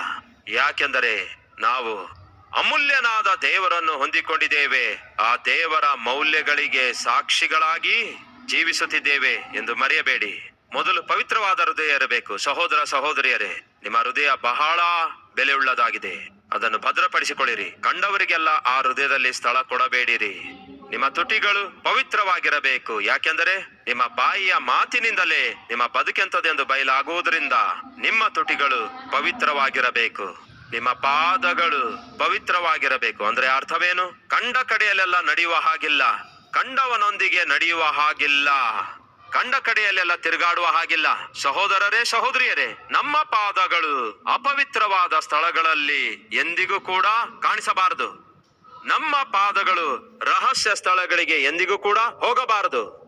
ಯಾಕೆಂದರೆ ನಾವು ಅಮೂಲ್ಯನಾದ ದೇವರನ್ನು ಹೊಂದಿಕೊಂಡಿದ್ದೇವೆ. ಆ ದೇವರ ಮೌಲ್ಯಗಳಿಗೆ ಸಾಕ್ಷಿಗಳಾಗಿ ಜೀವಿಸುತ್ತಿದ್ದೇವೆ ಎಂದು ಮರೆಯಬೇಡಿ. ಮೊದಲು ಪವಿತ್ರವಾದ ಹೃದಯ ಇರಬೇಕು. ಸಹೋದರ ಸಹೋದರಿಯರೇ, ನಿಮ್ಮ ಹೃದಯ ಬಹಳ ಬೆಲೆಯುಳ್ಳದಾಗಿದೆ. ಅದನ್ನು ಭದ್ರಪಡಿಸಿಕೊಳ್ಳಿರಿ. ಕಂಡವರಿಗೆಲ್ಲ ಆ ಹೃದಯದಲ್ಲಿ ಸ್ಥಳ ಕೊಡಬೇಡಿರಿ. ನಿಮ್ಮ ತುಟಿಗಳು ಪವಿತ್ರವಾಗಿರಬೇಕು. ಯಾಕೆಂದರೆ ನಿಮ್ಮ ಬಾಯಿಯ ಮಾತಿನಿಂದಲೇ ನಿಮ್ಮ ಬದುಕೆಂತದೆಂದು ಬಯಲಾಗುವುದರಿಂದ ನಿಮ್ಮ ತುಟಿಗಳು ಪವಿತ್ರವಾಗಿರಬೇಕು. ನಿಮ್ಮ ಪಾದಗಳು ಪವಿತ್ರವಾಗಿರಬೇಕು. ಅಂದ್ರೆ ಅರ್ಥವೇನು? ಕಂಡ ಕಡೆಯಲ್ಲೆಲ್ಲ ನಡೆಯುವ ಹಾಗಿಲ್ಲ. ಕಂಡವನೊಂದಿಗೆ ನಡೆಯುವ ಹಾಗಿಲ್ಲ. ಕಂಡ ಕಡೆಯಲ್ಲೆಲ್ಲ ತಿರುಗಾಡುವ ಹಾಗಿಲ್ಲ. ಸಹೋದರರೇ, ಸಹೋದರಿಯರೇ, ನಮ್ಮ ಪಾದಗಳು ಅಪವಿತ್ರವಾದ ಸ್ಥಳಗಳಲ್ಲಿ ಎಂದಿಗೂ ಕೂಡ ಕಾಣಿಸಬಾರದು. ನಮ್ಮ ಪಾದಗಳು ರಹಸ್ಯ ಸ್ಥಳಗಳಿಗೆ ಎಂದಿಗೂ ಕೂಡ ಹೋಗಬಾರದು.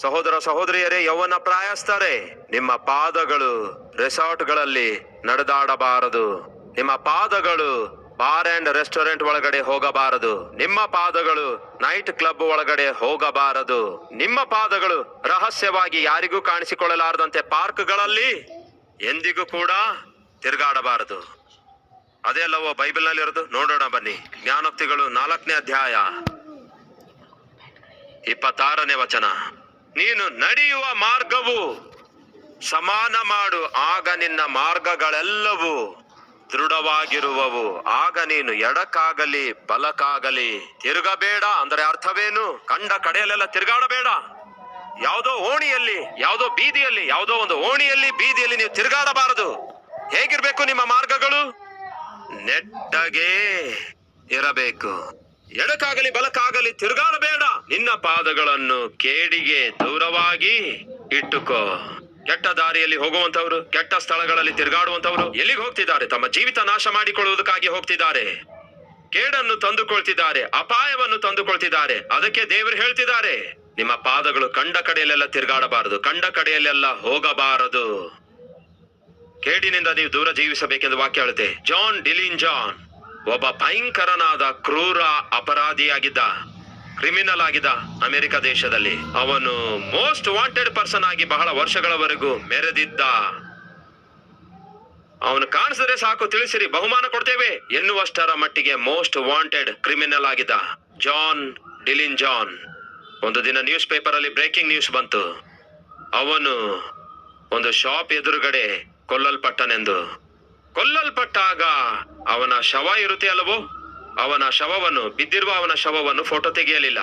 ಸಹೋದರ ಸಹೋದರಿಯರೇ, ಯೌವನ ಪ್ರಾಯಸ್ಥರೇ, ನಿಮ್ಮ ಪಾದಗಳು ರೆಸಾರ್ಟ್ಗಳಲ್ಲಿ ನಡೆದಾಡಬಾರದು. ನಿಮ್ಮ ಪಾದಗಳು ಬಾರ್ ಅಂಡ್ ರೆಸ್ಟೋರೆಂಟ್ ಒಳಗಡೆ ಹೋಗಬಾರದು. ನಿಮ್ಮ ಪಾದಗಳು ನೈಟ್ ಕ್ಲಬ್ ಒಳಗಡೆ ಹೋಗಬಾರದು. ನಿಮ್ಮ ಪಾದಗಳು ರಹಸ್ಯವಾಗಿ ಯಾರಿಗೂ ಕಾಣಿಸಿಕೊಳ್ಳಲಾರದಂತೆ ಪಾರ್ಕ್ಗಳಲ್ಲಿ ಎಂದಿಗೂ ಕೂಡ ತಿರುಗಾಡಬಾರದು. ಅದೇ ಅಲ್ಲವೋ ಬೈಬಲ್ನಲ್ಲಿ ಇರೋದು. ನೋಡೋಣ, ಬನ್ನಿ. ಜ್ಞಾನೋಕ್ತಿಗಳು ನಾಲ್ಕನೇ ಅಧ್ಯಾಯ. ಇಪ್ಪತ್ತಾರನೇ ವಚನ. ನೀನು ನಡೆಯುವ ಮಾರ್ಗವು ಸಮಾನ ಮಾಡು. ಆಗ ನಿನ್ನ ಮಾರ್ಗಗಳೆಲ್ಲವೂ ದೃಢವಾಗಿರುವವು. ಆಗ ನೀನು ಎಡಕ್ಕಾಗಲಿ, ಬಲಕ್ಕಾಗಲಿ. ತಿರುಗಬೇಡ ಅಂದ್ರೆ ಅರ್ಥವೇನು? ಕಂಡ ಕಡೆಯಲ್ಲೆಲ್ಲ ತಿರುಗಾಡಬೇಡ. ಯಾವುದೋ ಓಣಿಯಲ್ಲಿ, ಯಾವುದೋ ಬೀದಿಯಲ್ಲಿ, ಯಾವುದೋ ಒಂದು ಓಣಿಯಲ್ಲಿ, ಬೀದಿಯಲ್ಲಿ ನೀವು ತಿರುಗಾಡಬಾರದು. ಹೇಗಿರ್ಬೇಕು ನಿಮ್ಮ ಮಾರ್ಗಗಳು? ನೆಟ್ಟಗೆ ಇರಬೇಕು. ಎಡಕ್ಕಾಗಲಿ ಬಲಕ್ಕಾಗಲಿ ತಿರುಗಾಡಬೇಡ. ನಿನ್ನ ಪಾದಗಳನ್ನು ಕೇಡಿಗೆ ದೂರವಾಗಿ ಇಟ್ಟುಕೋ. ಕೆಟ್ಟ ದಾರಿಯಲ್ಲಿ ಹೋಗುವಂತವರು ಕೆಟ್ಟ ಸ್ಥಳಗಳಲ್ಲಿ ತಿರುಗಾಡುವಂತವರು ಎಲ್ಲಿಗೆ ಹೋಗ್ತಿದ್ದಾರೆ? ತಮ್ಮ ಜೀವಿತ ನಾಶ ಮಾಡಿಕೊಳ್ಳುವುದಕ್ಕಾಗಿ ಹೋಗ್ತಿದ್ದಾರೆ. ಕೇಡನ್ನು ತಂದುಕೊಳ್ತಿದ್ದಾರೆ, ಅಪಾಯವನ್ನು ತಂದುಕೊಳ್ತಿದ್ದಾರೆ. ಅದಕ್ಕೆ ದೇವರು ಹೇಳ್ತಿದ್ದಾರೆ, ನಿಮ್ಮ ಪಾದಗಳು ಕಂಡ ಕಡೆಯಲ್ಲೆಲ್ಲ ತಿರುಗಾಡಬಾರದು, ಕಂಡ ಕಡೆಯಲ್ಲೆಲ್ಲ ಹೋಗಬಾರದು. ಕೇಡಿನಿಂದ ನೀವು ದೂರ ಜೀವಿಸಬೇಕೆಂದು ವಾಕ್ಯ ಹೇಳುತ್ತೆ. ಜಾನ್ ಡಿಲಿನ್ ಜಾನ್ ಒಬ್ಬ ಭಯಂಕರನಾದ, ಕ್ರೂರ ಅಪರಾಧಿಯಾಗಿದ್ದ ಕ್ರಿಮಿನಲ್ ಆಗಿದ್ದ ಅಮೆರಿಕ ದೇಶದಲ್ಲಿ. ಅವನು ಮೋಸ್ಟ್ ವಾಂಟೆಡ್ ಪರ್ಸನ್ ಆಗಿ ಬಹಳ ವರ್ಷಗಳವರೆಗೂ ಮೆರೆದಿದ್ದ. ಅವನು ಕಾಣಿಸಿದ್ರೆ ಸಾಕು, ತಿಳಿಸಿರಿ, ಬಹುಮಾನ ಕೊಡ್ತೇವೆ ಎನ್ನುವಷ್ಟರ ಮಟ್ಟಿಗೆ ಮೋಸ್ಟ್ ವಾಂಟೆಡ್ ಕ್ರಿಮಿನಲ್ ಆಗಿದ್ದ ಜಾನ್ ಡಿಲಿನ್ ಜಾನ್ ಒಂದು ದಿನ ನ್ಯೂಸ್ ಪೇಪರ್ ಅಲ್ಲಿ ಬ್ರೇಕಿಂಗ್ ನ್ಯೂಸ್ ಬಂತು. ಅವನು ಒಂದು ಶಾಪ್ ಎದುರುಗಡೆ ಕೊಲ್ಲಲ್ಪಟ್ಟನೆಂದು. ಕೊಲ್ಲಲ್ಪಟ್ಟಾಗ ಅವನ ಶವ ಇರುತ್ತೆ ಅಲ್ಲವೋ? ಅವನ ಶವವನ್ನು, ಬಿದ್ದಿರುವ ಅವನ ಶವವನ್ನು ಫೋಟೋ ತೆಗೆಯಲಿಲ್ಲ.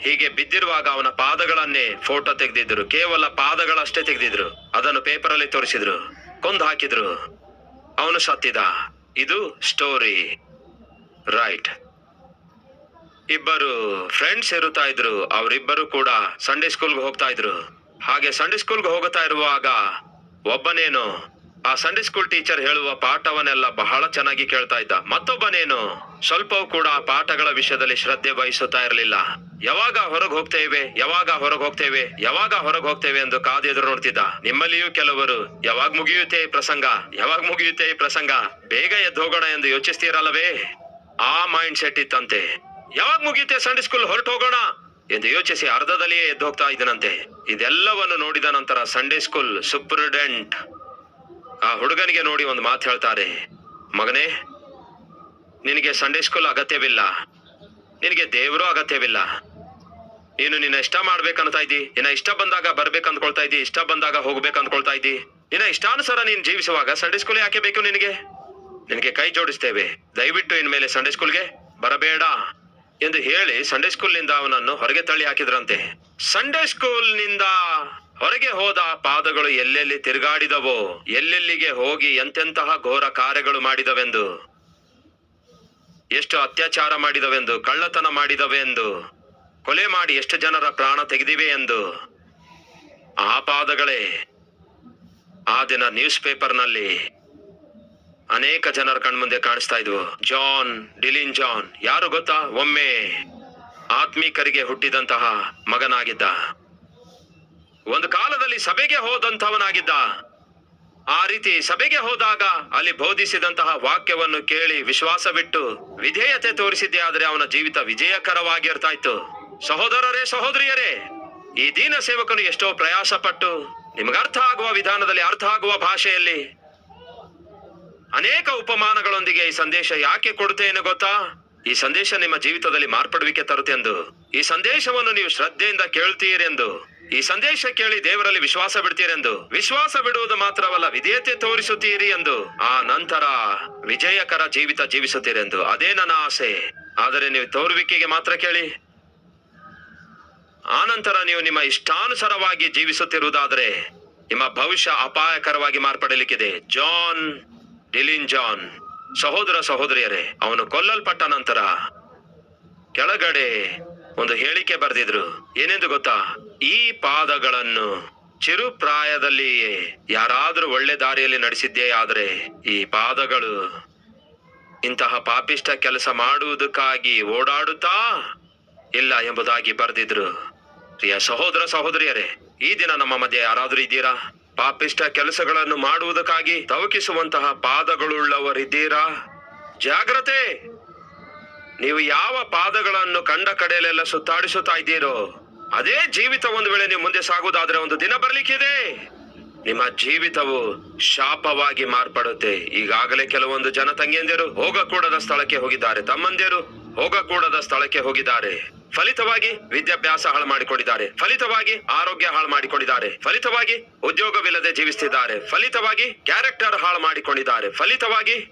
ಹೀಗೆ ಬಿದ್ದಿರುವಾಗ ಅವನ ಪಾದಗಳನ್ನೇ ಫೋಟೋ ತೆಗೆದಿದ್ರು ಕೇವಲ ಪಾದಗಳಷ್ಟೇ ತೆಗೆದಿದ್ರು. ಅದನ್ನು ಪೇಪರ್ ಅಲ್ಲಿ ತೋರಿಸಿದ್ರು. ಕೊಂದು ಹಾಕಿದ್ರು. ಅವನು ಸತ್ತಿದ. ಇದು ಸ್ಟೋರಿ ರೈಟ್ ಇಬ್ಬರು ಫ್ರೆಂಡ್ಸ್ ಇರುತ್ತಾ ಇದ್ರು. ಅವರಿಬ್ಬರು ಕೂಡ ಸಂಡೇ ಸ್ಕೂಲ್ಗೆ ಹೋಗ್ತಾ ಇದ್ರು. ಹಾಗೆ ಸಂಡೇ ಸ್ಕೂಲ್ಗೆ ಹೋಗುತ್ತಾ ಇರುವಾಗ ಒಬ್ಬನೇನು, ಆ ಸಂಡೇ ಸ್ಕೂಲ್ ಟೀಚರ್ ಹೇಳುವ ಪಾಠವನ್ನೆಲ್ಲ ಬಹಳ ಚೆನ್ನಾಗಿ ಕೇಳ್ತಾ ಇದ್ದ. ಮತ್ತೊಬ್ಬನೇನು, ಸ್ವಲ್ಪವೂ ಕೂಡ ಆ ಪಾಠಗಳ ವಿಷಯದಲ್ಲಿ ಶ್ರದ್ಧೆ ವಹಿಸುತ್ತಾ ಇರಲಿಲ್ಲ. ಯಾವಾಗ ಹೊರಗೆ ಹೋಗ್ತೇವೆ, ಯಾವಾಗ ಹೊರಗೆ ಹೋಗ್ತೇವೆ, ಯಾವಾಗ ಹೊರಗೆ ಹೋಗ್ತೇವೆ ಎಂದು ಕಾದು ಎದುರು ನೋಡ್ತಿದ್ದ. ನಿಮ್ಮಲ್ಲಿಯೂ ಕೆಲವರು, ಯಾವಾಗ ಮುಗಿಯುತ್ತೆ ಈ ಪ್ರಸಂಗ, ಯಾವಾಗ ಮುಗಿಯುತ್ತೆ ಈ ಪ್ರಸಂಗ, ಬೇಗ ಎದ್ದು ಹೋಗೋಣ ಎಂದು ಯೋಚಿಸ್ತೀರಲ್ಲವೇ? ಆ ಮೈಂಡ್ ಸೆಟ್ ಇತ್ತಂತೆ. ಯಾವಾಗ ಮುಗಿಯುತ್ತೆ ಸಂಡೇ ಸ್ಕೂಲ್ ಹೊರಟು ಹೋಗೋಣ? ಎಂದು ಯೋಚಿಸಿ ಅರ್ಧದಲ್ಲಿಯೇ ಎದ್ದು ಹೋಗ್ತಾ ಇದ್ದನಂತೆ. ಇದೆಲ್ಲವನ್ನು ನೋಡಿದ ನಂತರ ಸಂಡೇ ಸ್ಕೂಲ್ ಸೂಪರಿಡೆಂಟ್ ಆ ಹುಡುಗನಿಗೆ ನೋಡಿ ಒಂದು ಮಾತು ಹೇಳ್ತಾರೆ. ಮಗನೇ, ನಿನಗೆ ಸಂಡೇ ಸ್ಕೂಲ್ ಅಗತ್ಯವಿಲ್ಲ. ನಿನಗೆ ದೇವರು ಅಗತ್ಯವಿಲ್ಲ. ನೀನು ನಿನ್ನ ಇಷ್ಟ ಮಾಡ್ಬೇಕಂತ ಇದ್ದಿ. ನಿನ್ನ ಇಷ್ಟ ಬಂದಾಗ ಬರ್ಬೇಕು ಅಂದ್ಕೊಳ್ತಾ ಇದ್ದಿ. ಇಷ್ಟ ಬಂದಾಗ ಹೋಗ್ಬೇಕು ಅಂದ್ಕೊಳ್ತಾ ಇದ್ದಿ. ನಿನ್ನ ಇಷ್ಟಾನುಸಾರ ನೀನು ಜೀವಿಸುವಾಗ ಸಂಡೇ ಸ್ಕೂಲ್ ಯಾಕೆ ಬೇಕು ನಿನಗೆ? ನಿನಗೆ ಕೈ ಜೋಡಿಸ್ತೇವೆ. ದಯವಿಟ್ಟು ಇನ್ಮೇಲೆ ಸಂಡೇ ಸ್ಕೂಲ್ಗೆ ಬರಬೇಡ. ಎಂದು ಹೇಳಿ ಸಂಡೇ ಸ್ಕೂಲ್ನಿಂದ ಅವನನ್ನು ಹೊರಗೆ ತಳ್ಳಿ ಹಾಕಿದ್ರಂತೆ. ಸಂಡೇ ಸ್ಕೂಲ್ನಿಂದ ಹೊರಗೆ ಹೋದ ಪಾದಗಳು ಎಲ್ಲೆಲ್ಲಿ ತಿರುಗಾಡಿದವೋ, ಎಲ್ಲೆಲ್ಲಿಗೆ ಹೋಗಿ ಎಂತೆಂತಹ ಘೋರ ಕಾರ್ಯಗಳು ಮಾಡಿದವೆಂದು, ಎಷ್ಟು ಅತ್ಯಾಚಾರ ಮಾಡಿದವೆಂದು, ಕಳ್ಳತನ ಮಾಡಿದವೆಂದು, ಕೊಲೆ ಮಾಡಿ ಎಷ್ಟು ಜನರ ಪ್ರಾಣ ತೆಗೆದಿವೆ ಎಂದು, ಆ ಪಾದಗಳೇ ಆ ದಿನ ನ್ಯೂಸ್ ಪೇಪರ್ನಲ್ಲಿ ಅನೇಕ ಜನರ ಕಣ್ಮುಂದೆ ಕಾಣಿಸ್ತಾ ಇದ್ವು. ಜಾನ್, ಡಿಲಿನ್ ಜಾನ್, ಯಾರು ಗೊತ್ತಾ? ಒಮ್ಮೆ ಆತ್ಮೀಕರಿಗೆ ಹುಟ್ಟಿದಂತಹ ಮಗನಾಗಿದ್ದ. ಒಂದು ಕಾಲದಲ್ಲಿ ಸಭೆಗೆ ಹೋದಂತವನಾಗಿದ್ದ ಆ ರೀತಿ ಸಭೆಗೆ ಹೋದಾಗ ಅಲ್ಲಿ ಬೋಧಿಸಿದಂತಹ ವಾಕ್ಯವನ್ನು ಕೇಳಿ ವಿಶ್ವಾಸ ಬಿಟ್ಟು ವಿಧೇಯತೆ ತೋರಿಸಿದ್ದೆ ಆದ್ರೆ ಅವನ ಜೀವಿತ ವಿಜಯಕರವಾಗಿರ್ತಾ ಇತ್ತು ಸಹೋದರರೇ, ಸಹೋದರಿಯರೇ, ಈ ದೀನ ಸೇವಕನು ಎಷ್ಟೋ ಪ್ರಯಾಸ ಪಟ್ಟು ನಿಮಗರ್ಥ ಆಗುವ ವಿಧಾನದಲ್ಲಿ ಅರ್ಥ ಆಗುವ ಭಾಷೆಯಲ್ಲಿ ಅನೇಕ ಉಪಮಾನಗಳೊಂದಿಗೆ ಈ ಸಂದೇಶ ಯಾಕೆ ಕೊಡುತ್ತೇನೆ ಗೊತ್ತಾ? ಈ ಸಂದೇಶ ನಿಮ್ಮ ಜೀವಿತದಲ್ಲಿ ಮಾರ್ಪಡುವಿಕೆ ತರುತ್ತೆಂದು ಈ ಸಂದೇಶವನ್ನು ನೀವು ಶ್ರದ್ಧೆಯಿಂದ ಕೇಳ್ತೀರೆಂದು. ಈ ಸಂದೇಶ ಕೇಳಿ ದೇವರಲ್ಲಿ ವಿಶ್ವಾಸ ಬಿಡ್ತೀರೆಂದು. ವಿಶ್ವಾಸ ಬಿಡುವುದು ಮಾತ್ರವಲ್ಲ, ವಿಧೇಯತೆ ತೋರಿಸುತ್ತೀರಿ ಎಂದು. ಆ ನಂತರ ವಿಜಯಕರ ಜೀವಿತ ಜೀವಿಸುತ್ತೀರೆಂದು. ಅದೇ ನನ್ನ ಆಸೆ. ಆದರೆ ನೀವು ತೋರುವಿಕೆಗೆ ಮಾತ್ರ ಕೇಳಿ. ಆನಂತರ ನೀವು ನಿಮ್ಮ ಇಷ್ಟಾನುಸಾರವಾಗಿ ಜೀವಿಸುತ್ತಿರುವುದಾದರೆ, ನಿಮ್ಮ ಭವಿಷ್ಯ ಅಪಾಯಕರವಾಗಿ ಮಾರ್ಪಡಲಿಕ್ಕಿದೆ. John Dillinger John. ಸಹೋದರ ಸಹೋದರಿಯರೇ, ಅವನು ಕೊಲ್ಲಲ್ಪಟ್ಟ ನಂತರ ಕೆಳಗಡೆ ಒಂದು ಹೇಳಿಕೆ ಬರೆದಿದ್ರು. ಏನೆಂದು ಗೊತ್ತಾ? ಈ ಪಾದಗಳನ್ನು ಚಿರು ಯಾರಾದರೂ ಯಾರಾದ್ರೂ ಒಳ್ಳೆ ದಾರಿಯಲ್ಲಿ ನಡೆಸಿದ್ದೇ ಆದರೆ ಈ ಪಾದಗಳು ಇಂತಹ ಪಾಪಿಷ್ಟ ಕೆಲಸ ಮಾಡುವುದಕ್ಕಾಗಿ ಓಡಾಡುತ್ತಾ ಇಲ್ಲ ಎಂಬುದಾಗಿ ಬರೆದಿದ್ರು. ಪ್ರಿಯ ಸಹೋದರ ಸಹೋದರಿಯರೇ, ಈ ದಿನ ನಮ್ಮ ಮಧ್ಯೆ ಯಾರಾದರೂ ಇದ್ದೀರಾ? ಪಾಪಿಷ್ಟ ಕೆಲಸಗಳನ್ನು ಮಾಡುವುದಕ್ಕಾಗಿ ತವಕಿಸುವಂತಹ ಪಾದಗಳುಳ್ಳವರಿದ್ದೀರಾ? ಜಾಗ್ರತೆ! ನೀವು ಯಾವ ಪಾದಗಳನ್ನು ಕಂಡ ಕಡೆಯಲ್ಲೆಲ್ಲ ಸುತ್ತಾಡಿಸುತ್ತಾ ಇದ್ದೀರೋ, ಅದೇ ಜೀವಿತ ಒಂದು ವೇಳೆ ನೀವು ಮುಂದೆ ಸಾಗುವುದಾದ್ರೆ ಒಂದು ದಿನ ಬರ್ಲಿಕ್ಕಿದೆ. ನಿಮ್ಮ ಜೀವಿತವು ಶಾಪವಾಗಿ ಮಾರ್ಪಡುತ್ತೆ. ಈಗಾಗಲೇ ಕೆಲವೊಂದು ಜನ ತಂಗಿಯಂದಿರು ಹೋಗಕೂಡದ ಸ್ಥಳಕ್ಕೆ ಹೋಗಿದ್ದಾರೆ. ತಮ್ಮಂದಿರು ಹೋಗಕೂಡದ ಸ್ಥಳಕ್ಕೆ ಹೋಗಿದ್ದಾರೆ. ಫಲಿತವಾಗಿ ವಿದ್ಯಾಭ್ಯಾಸ ಹಾಳು ಮಾಡಿಕೊಂಡಿದ್ದಾರೆ. ಫಲಿತವಾಗಿ ಆರೋಗ್ಯ ಹಾಳು ಮಾಡಿಕೊಂಡಿದ್ದಾರೆ. ಫಲಿತವಾಗಿ ಉದ್ಯೋಗವಿಲ್ಲದೆ ಜೀವಿಸ್ತಿದ್ದಾರೆ. ಫಲಿತವಾಗಿ ಕ್ಯಾರೆಕ್ಟರ್ ಹಾಳು ಮಾಡಿಕೊಂಡಿದ್ದಾರೆ. ಫಲಿತವಾಗಿ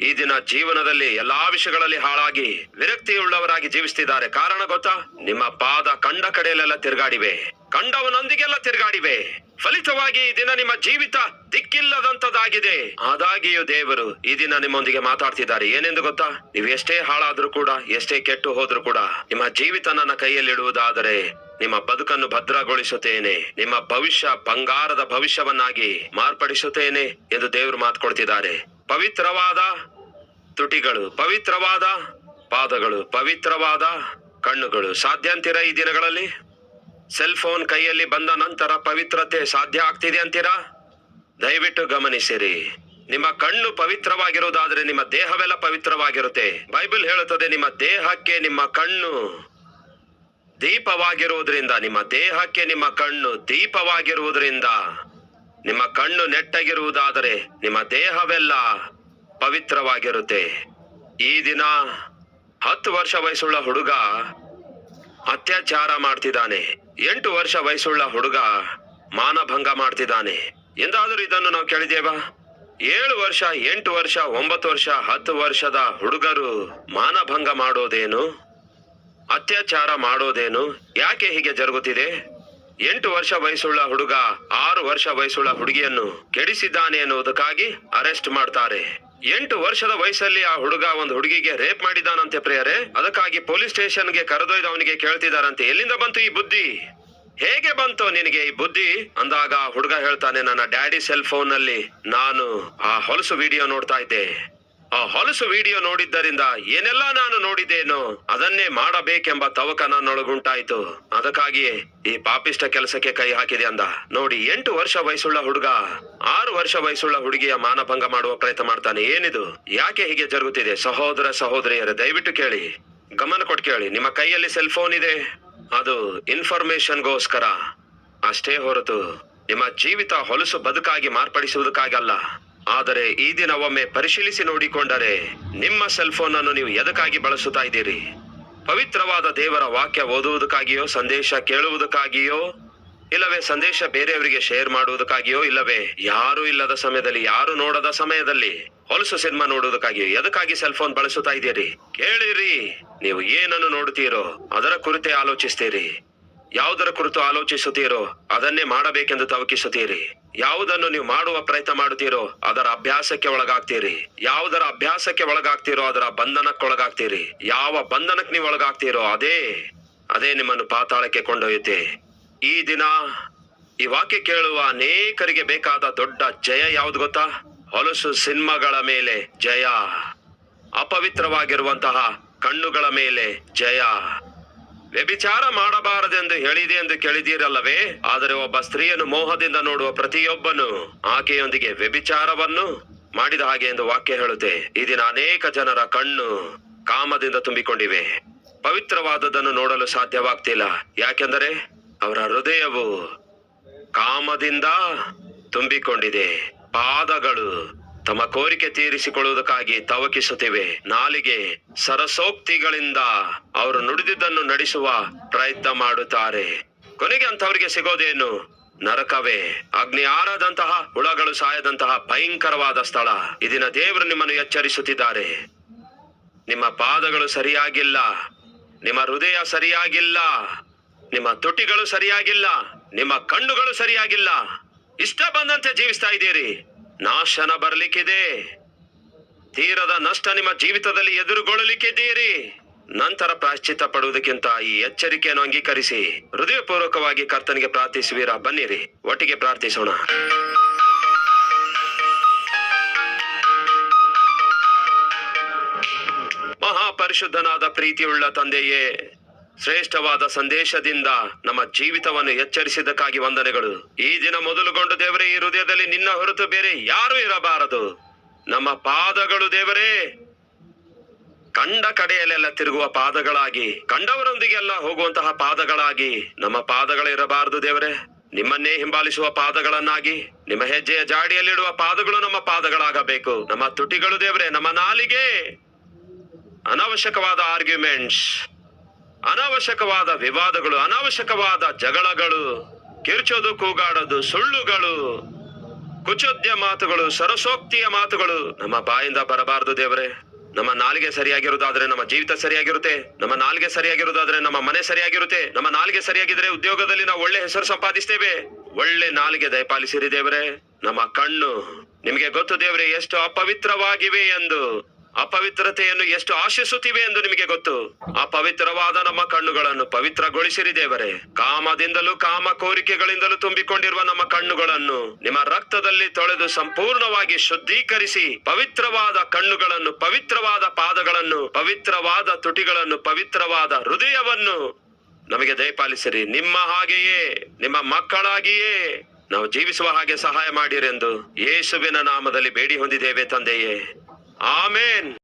ಈ ದಿನ ಜೀವನದಲ್ಲಿ ಎಲ್ಲಾ ವಿಷಯಗಳಲ್ಲಿ ಹಾಳಾಗಿ ವಿರಕ್ತಿಯುಳ್ಳವರಾಗಿ ಜೀವಿಸ್ತಿದ್ದಾರೆ. ಕಾರಣ ಗೊತ್ತಾ? ನಿಮ್ಮ ಪಾದ ಕಂಡ ಕಡೆಯಲ್ಲೆಲ್ಲ ತಿರುಗಾಡಿವೆ. ಕಂಡವನೊಂದಿಗೆಲ್ಲ ತಿರುಗಾಡಿವೆ. ಫಲಿತವಾಗಿ ಈ ದಿನ ನಿಮ್ಮ ಜೀವಿತ ದಿಕ್ಕಿಲ್ಲದಂತದಾಗಿದೆ ಆದಾಗಿಯೂ ದೇವರು ಈ ದಿನ ನಿಮ್ಮೊಂದಿಗೆ ಮಾತಾಡ್ತಿದ್ದಾರೆ. ಏನೆಂದು ಗೊತ್ತಾ? ನೀವು ಎಷ್ಟೇ ಹಾಳಾದ್ರೂ ಕೂಡ, ಎಷ್ಟೇ ಕೆಟ್ಟು ಹೋದ್ರೂ ಕೂಡ, ನಿಮ್ಮ ಜೀವಿತ ನನ್ನ ಕೈಯಲ್ಲಿಡುವುದಾದರೆ ನಿಮ್ಮ ಬದುಕನ್ನು ಭದ್ರಗೊಳಿಸುತ್ತೇನೆ. ನಿಮ್ಮ ಭವಿಷ್ಯ ಬಂಗಾರದ ಭವಿಷ್ಯವನ್ನಾಗಿ ಮಾರ್ಪಡಿಸುತ್ತೇನೆ ಎಂದು ದೇವರು ಮಾತು ಕೊಡ್ತಿದ್ದಾರೆ. ಪವಿತ್ರವಾದ ತುಟಿಗಳು, ಪವಿತ್ರವಾದ ಪಾದಗಳು, ಪವಿತ್ರವಾದ ಕಣ್ಣುಗಳು ಸಾಧ್ಯ ಈ ದಿನಗಳಲ್ಲಿ? ಸೆಲ್ ಫೋನ್ ಕೈಯಲ್ಲಿ ಬಂದ ನಂತರ ಪವಿತ್ರತೆ ಸಾಧ್ಯ ಆಗ್ತಿದೆ ಅಂತೀರಾ? ದಯವಿಟ್ಟು ಗಮನಿಸಿರಿ. ನಿಮ್ಮ ಕಣ್ಣು ಪವಿತ್ರವಾಗಿರುವುದಾದ್ರೆ ನಿಮ್ಮ ದೇಹವೆಲ್ಲ ಪವಿತ್ರವಾಗಿರುತ್ತೆ. ಬೈಬಲ್ ಹೇಳುತ್ತದೆ, ನಿಮ್ಮ ದೇಹಕ್ಕೆ ನಿಮ್ಮ ಕಣ್ಣು ದೀಪವಾಗಿರುವುದರಿಂದ, ನಿಮ್ಮ ದೇಹಕ್ಕೆ ನಿಮ್ಮ ಕಣ್ಣು ದೀಪವಾಗಿರುವುದರಿಂದ, ನಿಮ್ಮ ಕಣ್ಣು ನೆಟ್ಟಗಿರುವುದಾದರೆ ನಿಮ್ಮ ದೇಹವೆಲ್ಲ ಪವಿತ್ರವಾಗಿರುತ್ತೆ. ಈ ದಿನ ಹತ್ತು ವರ್ಷ ವಯಸ್ಸುಳ್ಳ ಹುಡುಗ ಅತ್ಯಾಚಾರ ಮಾಡ್ತಿದ್ದಾನೆ. ಎಂಟು ವರ್ಷ ವಯಸ್ಸುಳ್ಳ ಹುಡುಗ ಮಾನಭಂಗ ಮಾಡ್ತಿದ್ದಾನೆ. ಎಂದಾದರೂ ಇದನ್ನು ನಾವು ಕೇಳಿದೇವಾ ಏಳು ವರ್ಷ, ಎಂಟು ವರ್ಷ, ಒಂಬತ್ತು ವರ್ಷ, ಹತ್ತು ವರ್ಷದ ಹುಡುಗರು ಮಾನಭಂಗ ಮಾಡೋದೇನು? ಅತ್ಯಾಚಾರ ಮಾಡೋದೇನು? ಯಾಕೆ ಹೀಗೆ ಜರುಗುತ್ತಿದೆ? ಎಂಟು ವರ್ಷ ವಯಸ್ಸುಳ್ಳ ಹುಡುಗ ಆರು ವರ್ಷ ವಯಸ್ಸುಳ್ಳ ಹುಡುಗಿಯನ್ನು ಕೆಡಿಸಿದ್ದಾನೆ ಎನ್ನುವುದಕ್ಕಾಗಿ ಅರೆಸ್ಟ್ ಮಾಡ್ತಾರೆ. ಎಂಟು ವರ್ಷದ ವಯಸ್ಸಲ್ಲಿ ಆ ಹುಡುಗ ಒಂದು ಹುಡುಗಿಗೆ ರೇಪ್ ಮಾಡಿದಾನಂತೆ ಪ್ರಿಯರೇ. ಅದಕ್ಕಾಗಿ ಪೊಲೀಸ್ ಸ್ಟೇಷನ್ಗೆ ಕರೆದೊಯ್ದು ಅವನಿಗೆ ಕೇಳ್ತಿದಾರಂತೆ. ಎಲ್ಲಿಂದ ಬಂತು ಈ ಬುದ್ಧಿ? ಹೇಗೆ ಬಂತು ನಿನಗೆ ಈ ಬುದ್ಧಿ? ಅಂದಾಗ ಆ ಹುಡುಗ ಹೇಳ್ತಾನೆ, ನನ್ನ ಡ್ಯಾಡಿ ಸೆಲ್ ಫೋನ್ನಲ್ಲಿ ನಾನು ಆ ಹೊಲಸು ವಿಡಿಯೋ ನೋಡ್ತಾ ಇದ್ದೆ. ಆ ಹೊಲಸು ವಿಡಿಯೋ ನೋಡಿದ್ದರಿಂದ ಏನೆಲ್ಲ ನಾನು ನೋಡಿದ್ದೇನೋ ಅದನ್ನೇ ಮಾಡಬೇಕೆಂಬ ತವಕ ನನ್ನೊಳಗುಂಟಾಯಿತು. ಅದಕ್ಕಾಗಿಯೇ ಈ ಪಾಪಿಷ್ಟ ಕೆಲಸಕ್ಕೆ ಕೈ ಹಾಕಿದೆ ಅಂದ. ನೋಡಿ, ಎಂಟು ವರ್ಷ ವಯಸ್ಸುಳ್ಳ ಹುಡುಗ, ಆರು ವರ್ಷ ವಯಸ್ಸುಳ್ಳ ಹುಡುಗಿಯ ಮಾನಭಂಗ ಮಾಡುವ ಪ್ರಯತ್ನ ಮಾಡ್ತಾನೆ. ಏನಿದು? ಯಾಕೆ ಹೀಗೆ ಜರುಗುತ್ತಿದೆ? ಸಹೋದರ, ಸಹೋದರಿಯರ, ದಯವಿಟ್ಟು ಕೇಳಿ. ಗಮನ ಕೊಟ್ಟು ಕೇಳಿ. ನಿಮ್ಮ ಕೈಯಲ್ಲಿ ಸೆಲ್ ಫೋನ್ ಇದೆ. ಅದು ಇನ್ಫಾರ್ಮೇಶನ್ಗೋಸ್ಕರ ಅಷ್ಟೇ ಹೊರತು, ನಿಮ್ಮ ಜೀವಿತ ಹೊಲಸು ಬದುಕಾಗಿ ಮಾರ್ಪಡಿಸುವುದಕ್ಕಾಗಲ್ಲ ಆದರೆ ಈ ದಿನ ಒಮ್ಮೆ ಪರಿಶೀಲಿಸಿ ನೋಡಿಕೊಂಡರೆ ನಿಮ್ಮ ಸೆಲ್ ಫೋನ್ ಅನ್ನು ನೀವು ಎದಕ್ಕಾಗಿ ಬಳಸುತ್ತಾ ಇದ್ದೀರಿ? ಪವಿತ್ರವಾದ ದೇವರ ವಾಕ್ಯ ಓದುವುದಕ್ಕಾಗಿಯೋ, ಸಂದೇಶ ಕೇಳುವುದಕ್ಕಾಗಿಯೋ, ಇಲ್ಲವೇ ಸಂದೇಶ ಬೇರೆಯವರಿಗೆ ಶೇರ್ ಮಾಡುವುದಕ್ಕಾಗಿಯೋ, ಇಲ್ಲವೇ ಯಾರು ಇಲ್ಲದ ಸಮಯದಲ್ಲಿ, ಯಾರು ನೋಡದ ಸಮಯದಲ್ಲಿ ಹೊಲಸು ಸಿನಿಮಾ ನೋಡುವುದಕ್ಕಾಗಿಯೋ ಎದಕ್ಕಾಗಿ ಸೆಲ್ ಫೋನ್ ಬಳಸುತ್ತಾ ಇದ್ದೀರಿ? ಕೇಳಿರಿ, ನೀವು ಏನನ್ನು ನೋಡುತ್ತೀರೋ ಅದರ ಕುರಿತೇ ಆಲೋಚಿಸ್ತೀರಿ. ಯಾವುದರ ಕುರಿತು ಆಲೋಚಿಸುತ್ತೀರೋ ಅದನ್ನೇ ಮಾಡಬೇಕೆಂದು ತವಕಿಸುತ್ತೀರಿ. ಯಾವುದನ್ನು ನೀವು ಮಾಡುವ ಪ್ರಯತ್ನ ಮಾಡುತ್ತೀರೋ ಅದರ ಅಭ್ಯಾಸಕ್ಕೆ ಒಳಗಾಗ್ತೀರಿ. ಯಾವುದರ ಅಭ್ಯಾಸಕ್ಕೆ ಒಳಗಾಗ್ತೀರೋ ಅದರ ಬಂಧನಕ್ಕೊಳಗಾಗ್ತೀರಿ ಯಾವ ಬಂಧನಕ್ಕೆ ನೀವು ಒಳಗಾಗ್ತೀರೋ ಅದೇ ಅದೇ ನಿಮ್ಮನ್ನು ಪಾತಾಳಕ್ಕೆ ಕೊಂಡೊಯ್ಯುತ್ತೆ. ಈ ದಿನ ಈ ವಾಕ್ಯ ಕೇಳುವ ಅನೇಕರಿಗೆ ಬೇಕಾದ ದೊಡ್ಡ ಜಯ ಯಾವುದು ಗೊತ್ತಾ? ಹೊಲಸು ಸಿನಿಮಾಗಳ ಮೇಲೆ ಜಯ. ಅಪವಿತ್ರವಾಗಿರುವಂತಹ ಕಣ್ಣುಗಳ ಮೇಲೆ ಜಯ. ವ್ಯಭಿಚಾರ ಮಾಡಬಾರದೆಂದು ಹೇಳಿದೆ ಎಂದು ಕೇಳಿದೀರಲ್ಲವೇ ಆದರೆ ಒಬ್ಬ ಸ್ತ್ರೀಯನ್ನು ಮೋಹದಿಂದ ನೋಡುವ ಪ್ರತಿಯೊಬ್ಬನು ಆಕೆಯೊಂದಿಗೆ ವ್ಯಭಿಚಾರವನ್ನು ಮಾಡಿದ ಹಾಗೆ ಎಂದು ವಾಕ್ಯ ಹೇಳುತ್ತೆ. ಈ ದಿನ ಅನೇಕ ಜನರ ಕಣ್ಣು ಕಾಮದಿಂದ ತುಂಬಿಕೊಂಡಿವೆ. ಪವಿತ್ರವಾದದನ್ನು ನೋಡಲು ಸಾಧ್ಯವಾಗ್ತಿಲ್ಲ. ಯಾಕೆಂದರೆ ಅವರ ಹೃದಯವು ಕಾಮದಿಂದ ತುಂಬಿಕೊಂಡಿದೆ. ಪಾದಗಳು ತಮ್ಮ ಕೋರಿಕೆ ತೀರಿಸಿಕೊಳ್ಳುವುದಕ್ಕಾಗಿ ತವಕಿಸುತ್ತಿವೆ. ನಾಲಿಗೆ ಸರಸೋಕ್ತಿಗಳಿಂದ ಅವರು ನುಡಿದಿದ್ದನ್ನು ನಡೆಸುವ ಪ್ರಯತ್ನ ಮಾಡುತ್ತಾರೆ. ಕೊನೆಗೆ ಅಂತವರಿಗೆ ಸಿಗೋದೇನು? ನರಕವೇ. ಅಗ್ನಿ ಆರದಂತಹ ಹುಳಗಳು ಸಾಯದಂತಹ ಭಯಂಕರವಾದ ಸ್ಥಳ. ಇದಿನ ದೇವರು ನಿಮ್ಮನ್ನು ಎಚ್ಚರಿಸುತ್ತಿದ್ದಾರೆ. ನಿಮ್ಮ ಪಾದಗಳು ಸರಿಯಾಗಿಲ್ಲ. ನಿಮ್ಮ ಹೃದಯ ಸರಿಯಾಗಿಲ್ಲ. ನಿಮ್ಮ ತುಟಿಗಳು ಸರಿಯಾಗಿಲ್ಲ. ನಿಮ್ಮ ಕಣ್ಣುಗಳು ಸರಿಯಾಗಿಲ್ಲ. ಇಷ್ಟ ಬಂದಂತೆ ಜೀವಿಸ್ತಾ ಇದ್ದೀರಿ. ನಾಶನ ಬರಲಿಕ್ಕಿದೆ. ತೀರದ ನಷ್ಟ ನಿಮ್ಮ ಜೀವಿತದಲ್ಲಿ ಎದುರುಗೊಳ್ಳಲಿಕ್ಕಿದ್ದೀರಿ. ನಂತರ ಪ್ರಾಶ್ಚಿತ್ತ ಪಡುವುದಕ್ಕಿಂತ ಈ ಎಚ್ಚರಿಕೆಯನ್ನು ಅಂಗೀಕರಿಸಿ. ಹೃದಯಪೂರ್ವಕವಾಗಿ ಕರ್ತನಿಗೆ ಪ್ರಾರ್ಥಿಸುವೀರಾ? ಬನ್ನಿರಿ. ಒಟ್ಟಿಗೆ ಪ್ರಾರ್ಥಿಸೋಣ. ಮಹಾಪರಿಶುದ್ಧನಾದ ಪ್ರೀತಿಯುಳ್ಳ ತಂದೆಯೇ ಶ್ರೇಷ್ಠವಾದ ಸಂದೇಶದಿಂದ ನಮ್ಮ ಜೀವಿತವನ್ನು ಎಚ್ಚರಿಸಿದ್ದಕ್ಕಾಗಿ ವಂದನೆಗಳು. ಈ ದಿನ ಮೊದಲುಗೊಂಡು ದೇವರೇ, ಈ ಹೃದಯದಲ್ಲಿ ನಿನ್ನ ಹೊರತು ಬೇರೆ ಯಾರೂ ಇರಬಾರದು. ನಮ್ಮ ಪಾದಗಳು ದೇವರೇ, ಕಂಡ ಕಡೆಯಲ್ಲೆಲ್ಲ ತಿರುಗುವ ಪಾದಗಳಾಗಿ, ಕಂಡವರೊಂದಿಗೆಲ್ಲ ಹೋಗುವಂತಹ ಪಾದಗಳಾಗಿ ನಮ್ಮ ಪಾದಗಳಿರಬಾರದು ದೇವರೇ. ನಿಮ್ಮನ್ನೇ ಹಿಂಬಾಲಿಸುವ ಪಾದಗಳನ್ನಾಗಿ, ನಿಮ್ಮ ಹೆಜ್ಜೆಯ ಜಾಡಿಯಲ್ಲಿಡುವ ಪಾದಗಳು ನಮ್ಮ ಪಾದಗಳಾಗಬೇಕು. ನಮ್ಮ ತುಟಿಗಳು ದೇವರೇ, ನಮ್ಮ ನಾಲಿಗೆ ಅನಾವಶ್ಯಕವಾದ ಆರ್ಗ್ಯುಮೆಂಟ್ಸ್ ಅನಾವಶ್ಯಕವಾದ ವಿವಾದಗಳು, ಅನಾವಶ್ಯಕವಾದ ಜಗಳಗಳು, ಕಿರ್ಚೋದು, ಕೂಗಾಡೋದು, ಸುಳ್ಳುಗಳು, ಕುಚೋದ್ಯ ಮಾತುಗಳು, ಸರಸೋಕ್ತಿಯ ಮಾತುಗಳು ನಮ್ಮ ಬಾಯಿಂದ ಬರಬಾರದು ದೇವರೇ. ನಮ್ಮ ನಾಲಿಗೆ ಸರಿಯಾಗಿರುವುದಾದ್ರೆ ನಮ್ಮ ಜೀವಿತ ಸರಿಯಾಗಿರುತ್ತೆ, ನಮ್ಮ ನಾಲ್ಗೆ ಸರಿಯಾಗಿರುವುದಾದ್ರೆ ನಮ್ಮ ಮನೆ ಸರಿಯಾಗಿರುತ್ತೆ, ನಮ್ಮ ನಾಲ್ಗೆ ಸರಿಯಾಗಿದ್ರೆ ಉದ್ಯೋಗದಲ್ಲಿ ನಾವು ಒಳ್ಳೆ ಹೆಸರು ಸಂಪಾದಿಸ್ತೇವೆ. ಒಳ್ಳೆ ನಾಲಿಗೆ ದಯಪಾಲಿಸಿರಿ ದೇವರೇ. ನಮ್ಮ ಕಣ್ಣು ನಿಮಗೆ ಗೊತ್ತು ದೇವರೇ, ಎಷ್ಟು ಅಪವಿತ್ರವಾಗಿವೆ ಎಂದು. ಅಪವಿತ್ರತೆಯನ್ನು ಎಷ್ಟು ಆಶಿಸುತ್ತಿವೆ ಎಂದು ನಿಮಗೆ ಗೊತ್ತು? ಅಪವಿತ್ರವಾದ ನಮ್ಮ ಕಣ್ಣುಗಳನ್ನು ಪವಿತ್ರಗೊಳಿಸಿರಿ ದೇವರೇ. ಕಾಮದಿಂದಲೂ ಕಾಮ ಕೋರಿಕೆಗಳಿಂದಲೂ ತುಂಬಿಕೊಂಡಿರುವ ನಮ್ಮ ಕಣ್ಣುಗಳನ್ನು ನಿಮ್ಮ ರಕ್ತದಲ್ಲಿ ತೊಳೆದು ಸಂಪೂರ್ಣವಾಗಿ ಶುದ್ಧೀಕರಿಸಿ, ಪವಿತ್ರವಾದ ಕಣ್ಣುಗಳನ್ನು, ಪವಿತ್ರವಾದ ಪಾದಗಳನ್ನು, ಪವಿತ್ರವಾದ ತುಟಿಗಳನ್ನು, ಪವಿತ್ರವಾದ ಹೃದಯವನ್ನು ನಮಗೆ ದಯಪಾಲಿಸಿರಿ. ನಿಮ್ಮ ಹಾಗೆಯೇ, ನಿಮ್ಮ ಮಕ್ಕಳಾಗಿಯೇ ನಾವು ಜೀವಿಸುವ ಹಾಗೆ ಸಹಾಯ ಮಾಡಿರೆಂದು ಯೇಸುವಿನ ನಾಮದಲ್ಲಿ ಬೇಡಿ ಹೊಂದಿದ್ದೇವೆ ತಂದೆಯೇ. Amen.